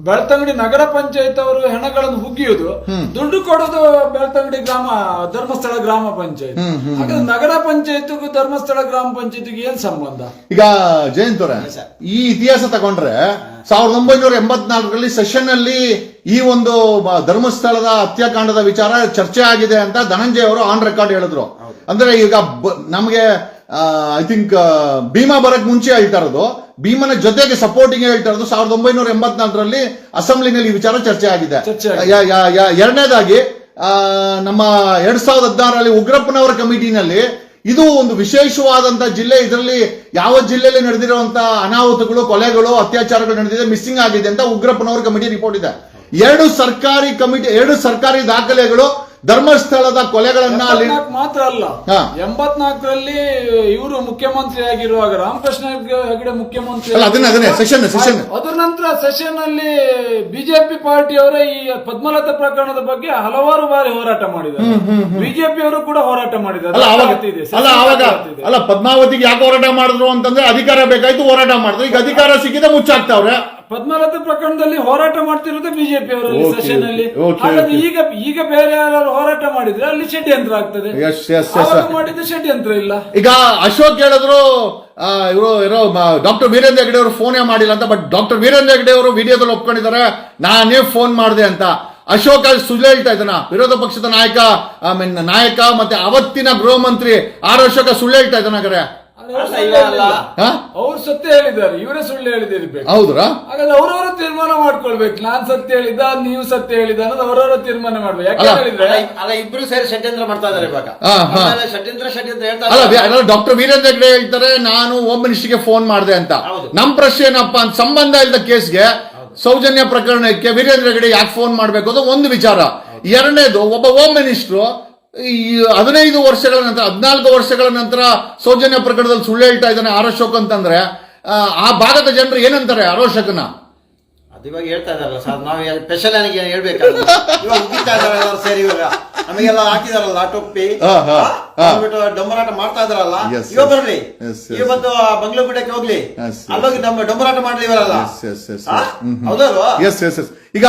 ಬೆಳ್ತಂಗಡಿ ನಗರ ಪಂಚಾಯತ್ ಅವರು ಹೆಣಗಳನ್ನು ಹುಗಿಯೋದು ದುಡ್ಡು ಕೊಡೋದು ಬೆಳ್ತಂಗಡಿ ಗ್ರಾಮ ಧರ್ಮಸ್ಥಳ ಗ್ರಾಮ ಪಂಚಾಯತ್. ಹಾಗಾದ್ರೆ ನಗರ ಪಂಚಾಯತ್ಗೂ ಧರ್ಮಸ್ಥಳ ಗ್ರಾಮ ಪಂಚಾಯತ್ಗೆ ಏನ್ ಸಂಬಂಧ? ಈಗ ಜಯಂತ್ ಈ ಇತಿಹಾಸ ತಗೊಂಡ್ರೆ ಸಾವಿರದ ಒಂಬೈನೂರ ಎಂಬತ್ನಾಲ್ಕರಲ್ಲಿ ಸೆಷನ್ ಅಲ್ಲಿ ಈ ಒಂದು ಧರ್ಮಸ್ಥಳದ ಹತ್ಯಾಕಾಂಡದ ವಿಚಾರ ಚರ್ಚೆ ಆಗಿದೆ ಅಂತ ಧನಂಜಯ ಅವರು ಆನ್ ರೆಕಾರ್ಡ್ ಹೇಳಿದ್ರು. ಅಂದ್ರೆ ಈಗ ಬ- ನಮಗೆ ಐ ಥಿಂಕ್ ಭೀಮಾ ಬರಕ್ ಮುಂಚೆ ಹೇಳ್ತಾ ಇರೋದು. ಭೀಮನ ಜೊತೆಗೆ ಸಪೋರ್ಟಿಂಗ್ ಹೇಳ್ತಾ ಇರೋದು ಸಾವಿರದ ಒಂಬೈನೂರ ಎಂಬತ್ನಾಲ್ಕರಲ್ಲಿ ಅಸೆಂಬ್ಲಿನಲ್ಲಿ ಈ ವಿಚಾರ ಚರ್ಚೆ ಆಗಿದೆ. ಎರಡನೇದಾಗಿ ನಮ್ಮ ಎರಡ್ ಸಾವಿರದ ಹದಿನಾರರಲ್ಲಿ ಉಗ್ರಪ್ಪನವರ ಕಮಿಟಿನಲ್ಲಿ ಇದು ಒಂದು ವಿಶೇಷವಾದಂತ ಜಿಲ್ಲೆ ಇದರಲ್ಲಿ ಯಾವ ಜಿಲ್ಲೆಯಲ್ಲಿ ನಡೆದಿರುವಂತಹ ಅನಾಹುತಗಳು ಕೊಲೆಗಳು ಅತ್ಯಾಚಾರಗಳು ನಡೆದಿದೆ ಮಿಸ್ಸಿಂಗ್ ಆಗಿದೆ ಅಂತ ಉಗ್ರಪ್ಪನವರ ಕಮಿಟಿ ರಿಪೋರ್ಟ್ ಇದೆ. ಎರಡು ಸರ್ಕಾರಿ ಕಮಿಟಿ ಎರಡು ಸರ್ಕಾರಿ ದಾಖಲೆಗಳು ಧರ್ಮಸ್ಥಳದ ಕೊಲೆಗಳನ್ನ ಅಲ್ಲಿ ಮಾತ್ರ ಅಲ್ಲ. ಎಂಬತ್ನಾಲ್ಕರಲ್ಲಿ ಇವರು ಮುಖ್ಯಮಂತ್ರಿ ಆಗಿರುವಾಗ ರಾಮಕೃಷ್ಣ ಹೆಗಡೆ ಮುಖ್ಯಮಂತ್ರಿ ಅದನ್ನೇ ಅದನ್ನೇ ಸೆಷನ್ ಸೆಷನ್ ಅದರ ನಂತರ ಸೆಷನ್ ಅಲ್ಲಿ ಬಿಜೆಪಿ ಪಾರ್ಟಿಯವರೇ ಈ ಪದ್ಮಲತಾ ಪ್ರಕರಣದ ಬಗ್ಗೆ ಹಲವಾರು ಬಾರಿ ಹೋರಾಟ ಮಾಡಿದ್ದಾರೆ. ಬಿಜೆಪಿ ಅವರು ಕೂಡ ಹೋರಾಟ ಮಾಡಿದ್ದಾರೆ. ಅಲ್ಲ ಅವಾಗ. ಅಲ್ಲ ಪದ್ಮಾವತಿಗೆ ಯಾಕೆ ಹೋರಾಟ ಮಾಡಿದ್ರು ಅಂತಂದ್ರೆ ಅಧಿಕಾರ ಬೇಕಾಯ್ತು ಹೋರಾಟ ಮಾಡಿದ್ರು. ಈಗ ಅಧಿಕಾರ ಸಿಕ್ಕಿದೆ ಮುಚ್ಚಾಕ್ತಾವ್ರೆ. ಪದ್ಮಲತಾ ಪ್ರಕರಣದಲ್ಲಿ ಹೋರಾಟ ಮಾಡ್ತಿರೋದು ಬಿಜೆಪಿ ಅವರಲ್ಲಿ Okay, ಸೆಷನ್ ಅಲ್ಲಿ okay, ಹಾಗಾದ್ರೆ ಈಗ ಈಗ ಬೇರೆ ಯಾರು ಹೋರಾಟ ಮಾಡಿದ್ರೆ ಅಲ್ಲಿ ಷಡ್ಯಂತ್ರ ಆಗ್ತದೆ. Yes, yes, yes, ಆವಾಗ sir. ಮಾಡಿದ ಷಡ್ಯಂತ್ರ ಇಲ್ಲ. ಈಗ ಅಶೋಕ್ ಹೇಳಿದ್ರು ಇವರು ಇರೋ ಡಾಕ್ಟರ್ ವೀರೇಂದ್ರ ಹೆಗ್ಡೆ ಅವರು ಫೋನೇ ಮಾಡಿಲ್ಲ ಅಂತ ಬಟ್ ಡಾಕ್ಟರ್ ವೀರೇಂದ್ರ ಹೆಗ್ಡೆ ಅವರು ವಿಡಿಯೋದಲ್ಲಿ ಒಪ್ಕೊಂಡಿದ್ದಾರೆ ನಾನೇ ಫೋನ್ ಮಾಡಿದೆ ಅಂತ. ಅಶೋಕ್ ಅಲ್ಲಿ ಸುಳ್ಳು ಹೇಳ್ತಾ ಇದ್ದಾನ. ವಿರೋಧ ಪಕ್ಷದ ನಾಯಕ ಐ ಮೀನ್ ನಾಯಕ ಮತ್ತೆ ಅವತ್ತಿನ ಗೃಹ ಮಂತ್ರಿ ಆರ್ ಅಶೋಕ ಸುಳ್ಳು ಹೇಳ್ತಾ ಇದ್ದಾನ ಅದು ಅವ್ರು ಸತ್ಯ ಹೇಳಿದ್ದಾರೆ ಇವರೇ ಸುಳ್ಳು ಹೇಳಿದಿರ್ಬೇಕು ಹೌದ್ರಾ? ಹಾಗಾದ್ರೆ ಅವರವರ ತೀರ್ಮಾನ ಮಾಡ್ಕೊಳ್ಬೇಕು. ನಾನ್ ಸತ್ಯ ಹೇಳಿದಾ ನೀವು ಸತ್ಯ ಹೇಳಿದ ಅನ್ನೋದು ಅವರವರ ತೀರ್ಮಾನ ಮಾಡ್ಬೇಕು. ಯಾಕೆ ಹೇಳಿದ್ರೆ? ಅಲ್ಲ, ಅಲ್ಲ ಇಬ್ರು ಸೇರಿ ಷಡ್ಯಂತ್ರ ಮಾಡ್ತಾ ಇದಾರೆ ಇವಾಗ. ಹಾ, ಹಾ. ಆಮೇಲೆ ಷಡ್ಯಂತ್ರ ಷಡ್ಯಂತ್ರ ಹೇಳ್ತಾ ಅಲ್ಲ ಇದ್ದಾರೆ. ಡಾಕ್ಟರ್ ವೀರೇಂದ್ರ ಹೆಗ್ಡೆ ಹೇಳ್ತಾರೆ ನಾನು ಹೋಮ್ ಮಿನಿಸ್ಟರ್ಗೆ ಫೋನ್ ಮಾಡಿದೆ ಅಂತ. ಹೌದು. ನಮ್ ಪ್ರಶ್ನೆ ಏನಪ್ಪಾ ಅಂತ ಸಂಬಂಧ ಇಲ್ಲದ ಕೇಸ್ಗೆ ಸೌಜನ್ಯ ಪ್ರಕರಣಕ್ಕೆ ವೀರೇಂದ್ರ ಹೆಗ್ಡೆ ಯಾಕೆ ಫೋನ್ ಮಾಡ್ಬೇಕು ಅದು ಒಂದು ವಿಚಾರ. ಎರಡನೇದು ಒಬ್ಬ ಹೋಮ್ ಮಿನಿಸ್ಟ್ರು ಈ ಹದಿನೈದು ವರ್ಷಗಳ ನಂತರ ಹದಿನಾಲ್ಕು ವರ್ಷಗಳ ನಂತರ ಸೌಜನ್ಯ ಪ್ರಕರಣದಲ್ಲಿ ಸುಳ್ಳು ಹೇಳ್ತಾ ಇದ್ದಾನೆ ಆರ್ ಅಶೋಕ್ ಅಂತಂದ್ರೆ ಆ, ಆ ಭಾಗದ ಜನರು ಏನಂತಾರೆ ಆರೋಶಕನ ಅದು ಇವಾಗ ಹೇಳ್ತಾ ಇದಾರಲ್ಲ ಸರ್ ನಾವು ಸ್ಪೆಷಲ್ ನನಗೆ ಹೇಳ್ಬೇಕಲ್ಲ ಇವಾಗ ಉಗಿತಾ ಇದಾರೆ ಎಲ್ಲರೂ ಸೇರಿ ಇವಾಗ ನಮಗೆಲ್ಲ ಹಾಕಿದಾರಲ್ಲ ಟೊಪ್ಪಿ ಹಾ, ಹಾ, ಹಾ? ಹಾ. ಅಂದ್ಬಿಟ್ಟು ಡಂಬರಾಟ ಮಾಡ್ತಾ ಇದಾರಲ್ಲ Yes, ಇವಾಗ yes. ಬರ್ಲಿ Yes, yes. ಇವಾಗ ಬಂದು ಬಂಗ್ಲೂ ಗುಡ್ಡಕ್ಕೆ ಹೋಗ್ಲಿ Yes, yes. ಅಲ್ಲೋಗಿ ನಮ್ಮ ಡೊಂಬರಾಟ ಮಾಡ್ಲಿ ಇವರಲ್ಲ Yes, yes, yes, yes. ಹ್ಮ್, ಹ್ಮ್. ಹೌದಲ್ವಾ ಎಸ್ ಎಸ್ ಎಸ್ ಈಗ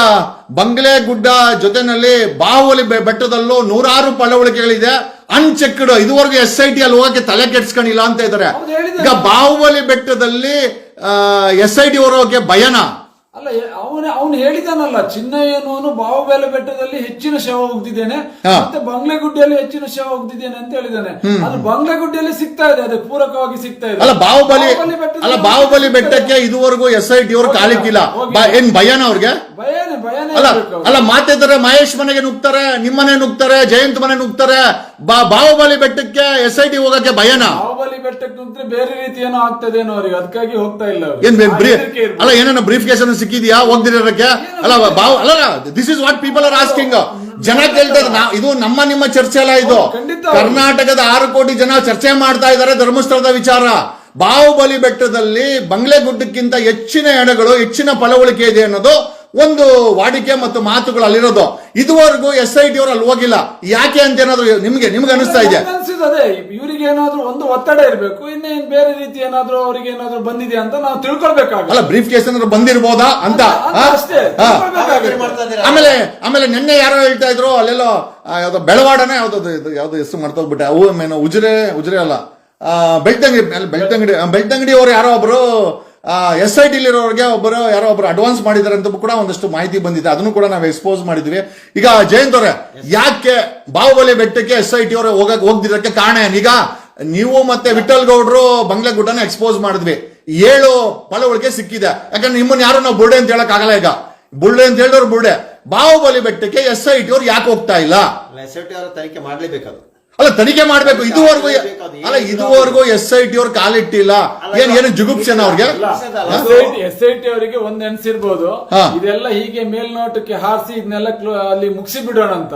ಬಂಗ್ಲೆ ಗುಡ್ಡ ಜೊತೆನಲ್ಲಿ ಬಾಹುಬಲಿ ಬೆ- ಬೆಟ್ಟದಲ್ಲೂ ನೂರಾರು ಪಳವಳಿಕೆಗಳಿದೆ ಅನ್ಚೆಕ್ಡ್ ಇದುವರೆಗೂ ಎಸ್ ಐ ಟಿ ಅಲ್ಲಿ ಹೋಗಕ್ಕೆ ತಲೆ ಕೆಡ್ಸ್ಕೊಂಡಿಲ್ಲ ಅಂತ ಇದ್ದಾರೆ ಹೌದು, ಹೇಳಿದ್ದಾರೆ. ಈಗ ಬಾಹುಬಲಿ ಬೆಟ್ಟದಲ್ಲಿ ಎಸ್ ಐ ಟಿ ಹೊರೋಕೆ ಭಯನ ಅಲ್ಲ ಅವನು ಅವನು ಹೇಳಿದಾನಲ್ಲ ಚಿನ್ನಯ್ಯನವನು ಬಾಹುಬೆಲೆ ಬೆಟ್ಟದಲ್ಲಿ ಹೆಚ್ಚಿನ ಶವ ಹೋಗ್ತಿದ್ದೇನೆ ಮತ್ತೆ ಬಂಗ್ಲೆಗುಡ್ಡೆಯಲ್ಲಿ ಹೆಚ್ಚಿನ ಶವ ಹೋಗ್ತಿದ್ದೇನೆ ಅಂತ ಹೇಳಿದಾನೆ. ಅದು ಬಂಗ್ಲೆಗುಡ್ಡೆಯಲ್ಲಿ ಸಿಗ್ತಾ ಇದೆ ಅದೇ ಪೂರಕವಾಗಿ ಸಿಗ್ತಾ ಇದೆ. ಅಲ್ಲ ಬಾಹುಬಲಿ ಅಲ್ಲ ಬಾಹುಬಲಿ ಬೆಟ್ಟಕ್ಕೆ ಇದುವರೆಗೂ ಎಸ್ ಐ ಟಿ ಅವ್ರು ಕಾಲಿಕ್ಕಿಲ್ಲ. ಏನ್ ಭಯನ ಅವ್ರಿಗೆ? ಭಯನೇ ಭಯನೇ ಅಲ್ಲ ಅಲ್ಲ ಮಾತಿದ್ದಾರೆ ಮಹೇಶ್ ಮನೆಗೆ ನುಗ್ತಾರೆ ನಿಮ್ಮನೆ ನುಗ್ತಾರೆ ಜಯಂತ್ ಮನೆ ನುಗ್ತಾರೆ ಬಾಹುಬಲಿ ಬೆಟ್ಟಕ್ಕೆ ಎಸ್ ಐ ಟಿ ಹೋಗಕ್ಕೆ ಭಯನ? ಬೆಟ್ಟಕ್ಕೆ ಬೇರೆ ರೀತಿ ಏನೋ ಆಗ್ತದೆ ಏನೋ ಅವ್ರಿಗೆ. ಅದಕ್ಕಾಗಿ ಹೋಗ್ತಾ ಇಲ್ಲ ಅವ್ರು. ಏನ್ ಆ ಬ್ರೀ- ಹೆದರಿಕೆ ಇರ್ಬೇಕು. ಅಲ್ಲ ಏನೇನು ಬ್ರೀಫ್ ಕೇಸ್ ಅನ್ನು ಸಿಕ್ಕಿದ್ಯಾ? ಹೋಗ್ದಿರೋದಕ್ಕೆ ಅಲ್ಲ ಬಾವ್ ಅಲ್ಲ this is what people are asking ಜನ ಕೇಳ್ತಾರೆ ನಾ ಇದು ನಮ್ಮ ನಿಮ್ಮ ಚರ್ಚೆ ಅಲ್ಲ ಇದು. ಹೌದು, ಖಂಡಿತ ಕರ್ನಾಟಕದ ಆರು ಕೋಟಿ ಜನ ಚರ್ಚೆ ಮಾಡ್ತಾ ಇದ್ದಾರೆ ಧರ್ಮಸ್ಥಳದ ವಿಚಾರ. ಬಾಹುಬಲಿ ಬೆಟ್ಟದಲ್ಲಿ ಬಂಗ್ಲೆ ಗುಡ್ಡಕ್ಕಿಂತ ಹೆಚ್ಚಿನ ಎಡೆಗಳು ಹೆಚ್ಚಿನ ಫಲವಳಿಕೆ ಇದೆ ಅನ್ನೋದು ಒಂದು ವಾಡಿಕೆ ಮತ್ತು ಮಾತುಗಳು ಅಲ್ಲಿರೋದು. ಇದುವರೆಗೂ ಎಸ್ ಐ ಟಿ ಅವರು ಅಲ್ಲಿ ಹೋಗಿಲ್ಲ. ಯಾಕೆ ಅಂತ ಏನಾದ್ರು ನಿಮ್ಗೆ ನಿಮ್ಗೆ ಅನಿಸ್ತಾ ಇದೆ? ಇವರಿಗೆ ಏನಾದ್ರು ಒಂದು ಒತ್ತಡ ಇರಬೇಕು. ಇನ್ನೇನ್ ಬೇರೆ ರೀತಿ ಏನಾದ್ರು ಅವರಿಗೆ ಏನಾದ್ರು ಬಂದಿದೆ ಅಂತ ನಾವು ತಿಳ್ಕೊಳ್ಬೇಕಾಗ ಅಲ್ಲ ಬ್ರೀಫ್ ಕೇಸ್ ಏನಾದ್ರು ಬಂದಿರ್ಬೋದಾ ಅಂತ? ಅಷ್ಟೇ? ಆಮೇಲೆ ಆಮೇಲೆ ನಿನ್ನೆ ಯಾರೋ ಹೇಳ್ತಾ ಇದ್ರು ಅಲ್ಲೆಲ್ಲೋ ಯಾವುದೋ ಬೆಳವಾಡನೆ ಯಾವ್ದು ಇದು ಯಾವ್ದು ಹೆಸರು ಮಾಡ್ತೋಗ್ಬಿಟ್ಟೆ ಅವು ಮೇನು ಉಜಿರೆ ಉಜಿರೆ ಅಲ್ಲ. ಬೆಳ್ತಂಗಡಿ ಬೆಳ್ತಂಗಡಿ ಬೆಳ್ತಂಗಡಿ ಅವರು ಯಾರೋ ಒಬ್ರು ಎಸ್ ಐ ಟಿಲಿರೋರಿಗೆ ಒಬ್ಬರು ಯಾರೋ ಒಬ್ರು ಅಡ್ವಾನ್ಸ್ ಮಾಡಿದ್ದಾರೆ ಅಂತ ಕೂಡ ಒಂದಷ್ಟು ಮಾಹಿತಿ ಬಂದಿದೆ. ಅದನ್ನು ಕೂಡ ನಾವು ಎಕ್ಸ್ಪೋಸ್ ಮಾಡಿದ್ವಿ. ಈಗ ಜಯಂತ್ ಅವರೇ, ಯಾಕೆ ಬಾಹುಬಲಿ ಬೆಟ್ಟಕ್ಕೆ ಎಸ್ ಐ ಟಿ ಅವರು ಹೋಗಕ್ ಹೋಗ್ದಿರಕ್ಕೆ ಕಾರಣ ಏನೀಗ ನೀವು ಮತ್ತೆ ವಿಠಲ್ ಗೌಡ್ರು ಬಂಗ್ಲೆಗುಡ್ಡನ ಎಕ್ಸ್ಪೋಸ್ ಮಾಡಿದ್ವಿ. ಏಳು ಫಲಗಳಿಗೆ ಸಿಕ್ಕಿದೆ. ಯಾಕಂದ್ರೆ ನಿಮ್ಮನ್ನ ಯಾರು ನಾವು ಬುರ್ಡೆ ಅಂತ ಹೇಳಕ್ ಆಗಲ್ಲ ಈಗ. ಬುಳ್ಳೆ ಅಂತ ಹೇಳಿದವ್ರು ಬುಳ್ಳೆ. ಬಾಹುಬಲಿ ಬೆಟ್ಟಕ್ಕೆ ಎಸ್ ಐ ಟಿ ಅವ್ರು ಯಾಕೆ ಹೋಗ್ತಾ ಇಲ್ಲ? ಎಸ್ ಐ ಟಿ ಅವರ ತನಿಖೆ ಮಾಡ್ಲೇಬೇಕದು. ಅಲ್ಲ ತನಿಖೆ ಮಾಡ್ಬೇಕು. ಇದುವರೆಗೂ ಅಲ್ಲ ಇದುವರೆಗೂ ಎಸ್ ಐ ಟಿ ಅವ್ರ ಕಾಲಿಟ್ಟಿಲ್ಲ ಏನ್ ಏನು ಜುಗುಪ್ಸೇನ ಅವ್ರಿಗೆ? ಎಸ್ ಐ ಟಿ ಅವರಿಗೆ ಒಂದ್ ನೆನ್ಸಿರ್ಬೋದು. ಇದೆಲ್ಲ ಹೀಗೆ ಮೇಲ್ನೋಟಕ್ಕೆ ಹಾರಿಸಿ ಇದನ್ನೆಲ್ಲ ಕ್ಲೋ- ಅಲ್ಲಿ ಮುಗಿಸಿ ಬಿಡೋಣ ಅಂತ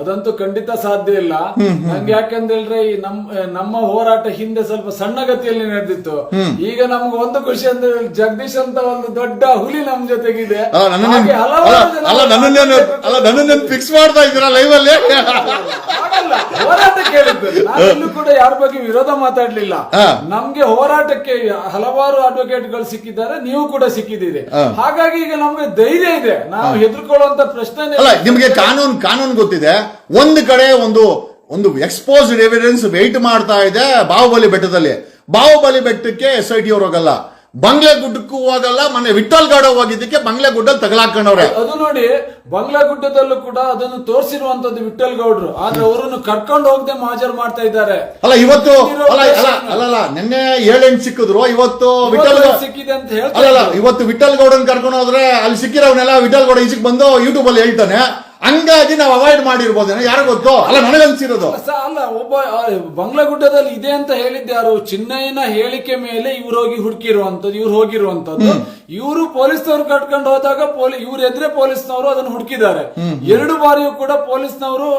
ಅದಂತೂ ಖಂಡಿತ ಸಾಧ್ಯ ಇಲ್ಲ. ನಂಗೆ ಯಾಕಂದ್ರೆ ಈ ನಮ್ ನಮ್ಮ ಹೋರಾಟ ಹಿಂದೆ ಸ್ವಲ್ಪ ಸಣ್ಣ ಗತಿಯಲ್ಲಿ ನಡೆದಿತ್ತು. ಈಗ ನಮ್ಗೆ ಒಂದು ಖುಷಿ ಅಂದ್ರೆ ಜಗದೀಶ್ ಅಂತ ಒಂದು ದೊಡ್ಡ ಹುಲಿ ನಮ್ ಜೊತೆಗಿದೆ. ಅಲ್ಲ ನನ್ನನ್ನ ನನ್ನನ್ನೇನು ಫಿಕ್ಸ್ ಮಾಡ್ತಾ ಇದ್ದೀರಾ ಲೈವ್ ಅಲ್ಲಿ? ಹಾಗಲ್ಲ, ಹೋರಾಟ ಕೇಳಿದ್ದು. ನಾನು ಕೂಡ ಯಾರ ಬಗ್ಗೆ ವಿರೋಧ ಮಾತಾಡ್ಲಿಲ್ಲ. ನಮ್ಗೆ ಹೋರಾಟಕ್ಕೆ ಹಲವಾರು ಅಡ್ವೊಕೇಟ್ಗಳು ಸಿಕ್ಕಿದ್ದಾರೆ ನೀವು ಕೂಡ ಸಿಕ್ಕಿದ್ದೀರಿ. ಹಾಗಾಗಿ ಈಗ ನಮ್ಗೆ ಧೈರ್ಯ ಇದೆ. ನಾವು ಹೆದರ್ಕೊಳ್ಳುವಂತ ಪ್ರಶ್ನೆ ಅಲ್ಲ ನಿಮ್ಗೆ ಕಾನೂನು ಕಾನೂನು ಗೊತ್ತಿದೆ. ಒಂದು ಕಡೆ ಒಂದು ಒಂದು ಎಕ್ಸ್ಪೋಸ್ಡ್ ಎವಿಡೆನ್ಸ್ ವೆಯ್ಟ್ ಮಾಡ್ತಾ ಇದೆ ಬಾಹುಬಲಿ ಬೆಟ್ಟದಲ್ಲಿ. ಬಾಹುಬಲಿ ಬೆಟ್ಟಕ್ಕೆ ಎಸ್ ಐ ಟಿ ಅವ್ರು ಹೋಗಲ್ಲ. ಬಂಗ್ಲೆ ಗುಡ್ಡಕ್ಕೂ ಹೋಗಲ್ಲ ಮೊನ್ನೆ ವಿಠಲ್ ಗಾಡ ಹೋಗಿದ್ದಕ್ಕೆ ಬಂಗ್ಲೆ ಗುಡ್ಡಲ್ಲಿ ತಗಲಾಕೊಂಡವ್ರೆ ಅದು ನೋಡಿ ಬಂಗ್ಲಾಗುಡ್ಡದಲ್ಲೂ ಕೂಡ ಅದನ್ನು ತೋರಿಸಿರುವಂತದ್ದು ವಿಠಲ್ ಗೌಡ್ರು. ಆದ್ರೆ ಅವರನ್ನು ಕರ್ಕೊಂಡು ಹೋಗದೆ ಮಾಜರ್ ಮಾಡ್ತಾ ಇದ್ದಾರೆ. ಅಲ್ಲ ಇವತ್ತು ಅಲ್ಲ ಅಲ್ಲ ಅಲ್ಲಲ್ಲ ಅಲ್ಲ ನಿನ್ನೆ ಏಳೆಂಟು ಸಿಕ್ಕಿದ್ರು ಇವತ್ತು ವಿಠಲ್ ಸಿಕ್ಕಿದೆ ಅಂತ ಹೇಳ್ತಾರೆ ಅಲ್ಲಲ್ಲ. ಇವತ್ತು ವಿಠಲ್ ಗೌಡನ್ ಕರ್ಕೊಂಡು ಹೋದ್ರೆ ಅಲ್ಲಿ ಸಿಕ್ಕಿರೋನೆಲ್ಲ ವಿಠಲ್ ಗೌಡ ಈಚೆಗೆ ಬಂದು ಯೂಟ್ಯೂಬ್ ಅಲ್ಲಿ ಹೇಳ್ತಾನೆ. ಹಂಗಾಗಿ ನಾವು ಅವಾಯ್ಡ್ ಮಾಡಿರ್ಬೋದೇನೋ ಯಾರು ಗೊತ್ತು? ಅಲ್ಲ ನನಗನ್ಸಿರೋದು. ಅನ್ಸಿರೋದು ಅಲ್ಲ ಒಬ್ಬ ಬಂಗ್ಲಾಗುಡ್ಡದಲ್ಲಿ ಇದೆ ಅಂತ ಹೇಳಿದ್ಯಾರು ಚಿನ್ನಯ್ಯನ ಹೇಳಿಕೆ ಮೇಲೆ ಇವ್ರು ಹೋಗಿ ಹುಡುಕಿರುವಂತದ್ದು ಇವ್ರು ಹೋಗಿರುವಂತದ್ದು ಇವರು ಪೊಲೀಸ್ನವ್ರು ಕಟ್ಕೊಂಡು ಹೋದಾಗ ಪೊಲೀಸ್ ಇವ್ರ ಎದುರೇ ಪೊಲೀಸ್ನವರು ಅದನ್ನು ಹುಡುಕಿದ್ದಾರೆ. ಎರಡು ಬಾರಿಯೂ ಕೂಡ ಪೊಲೀಸ್ನವರು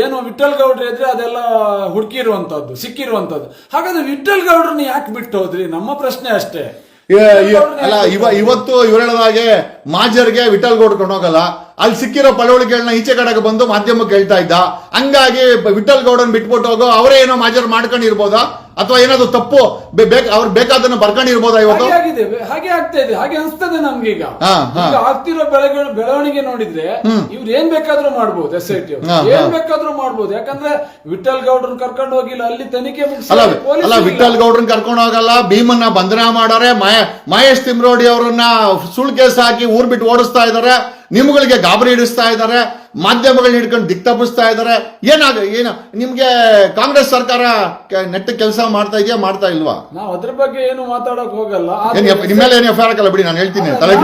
ಏನು ವಿಠಲ್ ಗೌಡ್ರ ಎದ್ರೆ ಅದೆಲ್ಲ ಹುಡುಕಿರುವಂತದ್ದು ಸಿಕ್ಕಿರುವಂತದ್ದು ಹಾಗಾದ್ರೆ ವಿಠಲ್ ಗೌಡ್ರನ್ನ ಯಾಕೆ ಬಿಟ್ಟು ಹೋದ್ರಿ? ನಮ್ಮ ಪ್ರಶ್ನೆ ಅಷ್ಟೇ. ಅಲ್ಲ ಇವ ಇವತ್ತು ಇವ್ರು ಹೇಳೋದಾಗೆ ಮಾಜರ್ಗೆ ವಿಠಲ್ ಗೌಡ್ ಹೋಗಲ್ಲ ಅಲ್ಲಿ ಸಿಕ್ಕಿರೋ ಪಳವಳಿಕೆಗಳನ್ನ ಈಚೆ ಕಡೆಗೆ ಬಂದು ಮಾಧ್ಯಮಕ್ಕೆ ಹೇಳ್ತಾ ಇದ್ದ. ಹಂಗಾಗಿ ವಿಠಲ್ ಗೌಡನ್ ಬಿಟ್ಬಿಟ್ಟು ಹೋಗೋ ಅವರೇ ಏನೋ ಮಾಜರ್ ಮಾಡ್ಕೊಂಡಿರ್ಬೋದಾ? ಅಥವಾ ಏನಾದ್ರು ತಪ್ಪು? ಅವ್ರು ಬೇಕಾದನ್ನ ಬರ್ಕೊಂಡಿರ್ಬೋದಾ ಇವತ್ತು? ಹಾಗೆ ಆಗ್ತಾ ಇದೆ ಹಾಗೆ ಅನ್ಸ್ತದೆ ನಮ್ಗೆ. ಈಗ. ಆಗ್ತಿರೋ ಬೆಳೆಗಳ ಬೆಳವಣಿಗೆ ನೋಡಿದ್ರೆ ಇವ್ರು ಏನ್ ಬೇಕಾದ್ರೂ ಮಾಡ್ಬೋದು ಎಸ್ ಐ ಟಿ ಏನ್ ಬೇಕಾದ್ರೂ ಮಾಡ್ಬೋದು. ಯಾಕಂದ್ರೆ ವಿಠಲ್ ಗೌಡ್ರನ್ ಕರ್ಕೊಂಡು ಹೋಗಿಲ್ಲ ಅಲ್ಲಿ ತನಿಖೆ ಅಲ್ಲ ವಿಠಲ್ ಗೌಡ್ರನ್ ಕರ್ಕೊಂಡು ಹೋಗಲ್ಲ ಭೀಮನ್ನ ಬಂಧನ ಮಾಡಾರೆ ಮಹೇ- ಮಹೇಶ್ ತಿಮ್ರೋಡಿ ಅವರನ್ನ ಸುಳ್ಳು ಕೇಸ್ ಹಾಕಿ ಊರ್ ಬಿಟ್ಟು ಓಡಿಸ್ತಾ ಇದಾರೆ. ನಿಮ್ಗಳಿಗೆ ಗಾಬರಿ ಹಿಡಿಸ್ತಾ ಇದಾರೆ ಮಾಧ್ಯಮಗಳನ್ನ ಹಿಡ್ಕೊಂಡು ದಿಕ್ ತಪ್ಪಿಸ್ತಾ ಇದಾರೆ ಏನಾಗ ಏನು ನಿಮ್ಗೆ ಕಾಂಗ್ರೆಸ್ ಸರ್ಕಾರ ನೆಟ್ಟ ಕೆಲಸ ಮಾಡ್ತಾ ಇದೆಯಾ ಮಾಡ್ತಾ ಇಲ್ವಾ ನಾವು ಅದ್ರ ಬಗ್ಗೆ ಏನು ಮಾತಾಡಕ್ ಹೋಗಲ್ಲ ನಿಮ್ಮ ಮೇಲೆ ಏನು ಎಫ್ ಹಾಕಲ್ಲ ಬಿಡಿ ನಾನು ಹೇಳ್ತೀನಿ ತಲೆ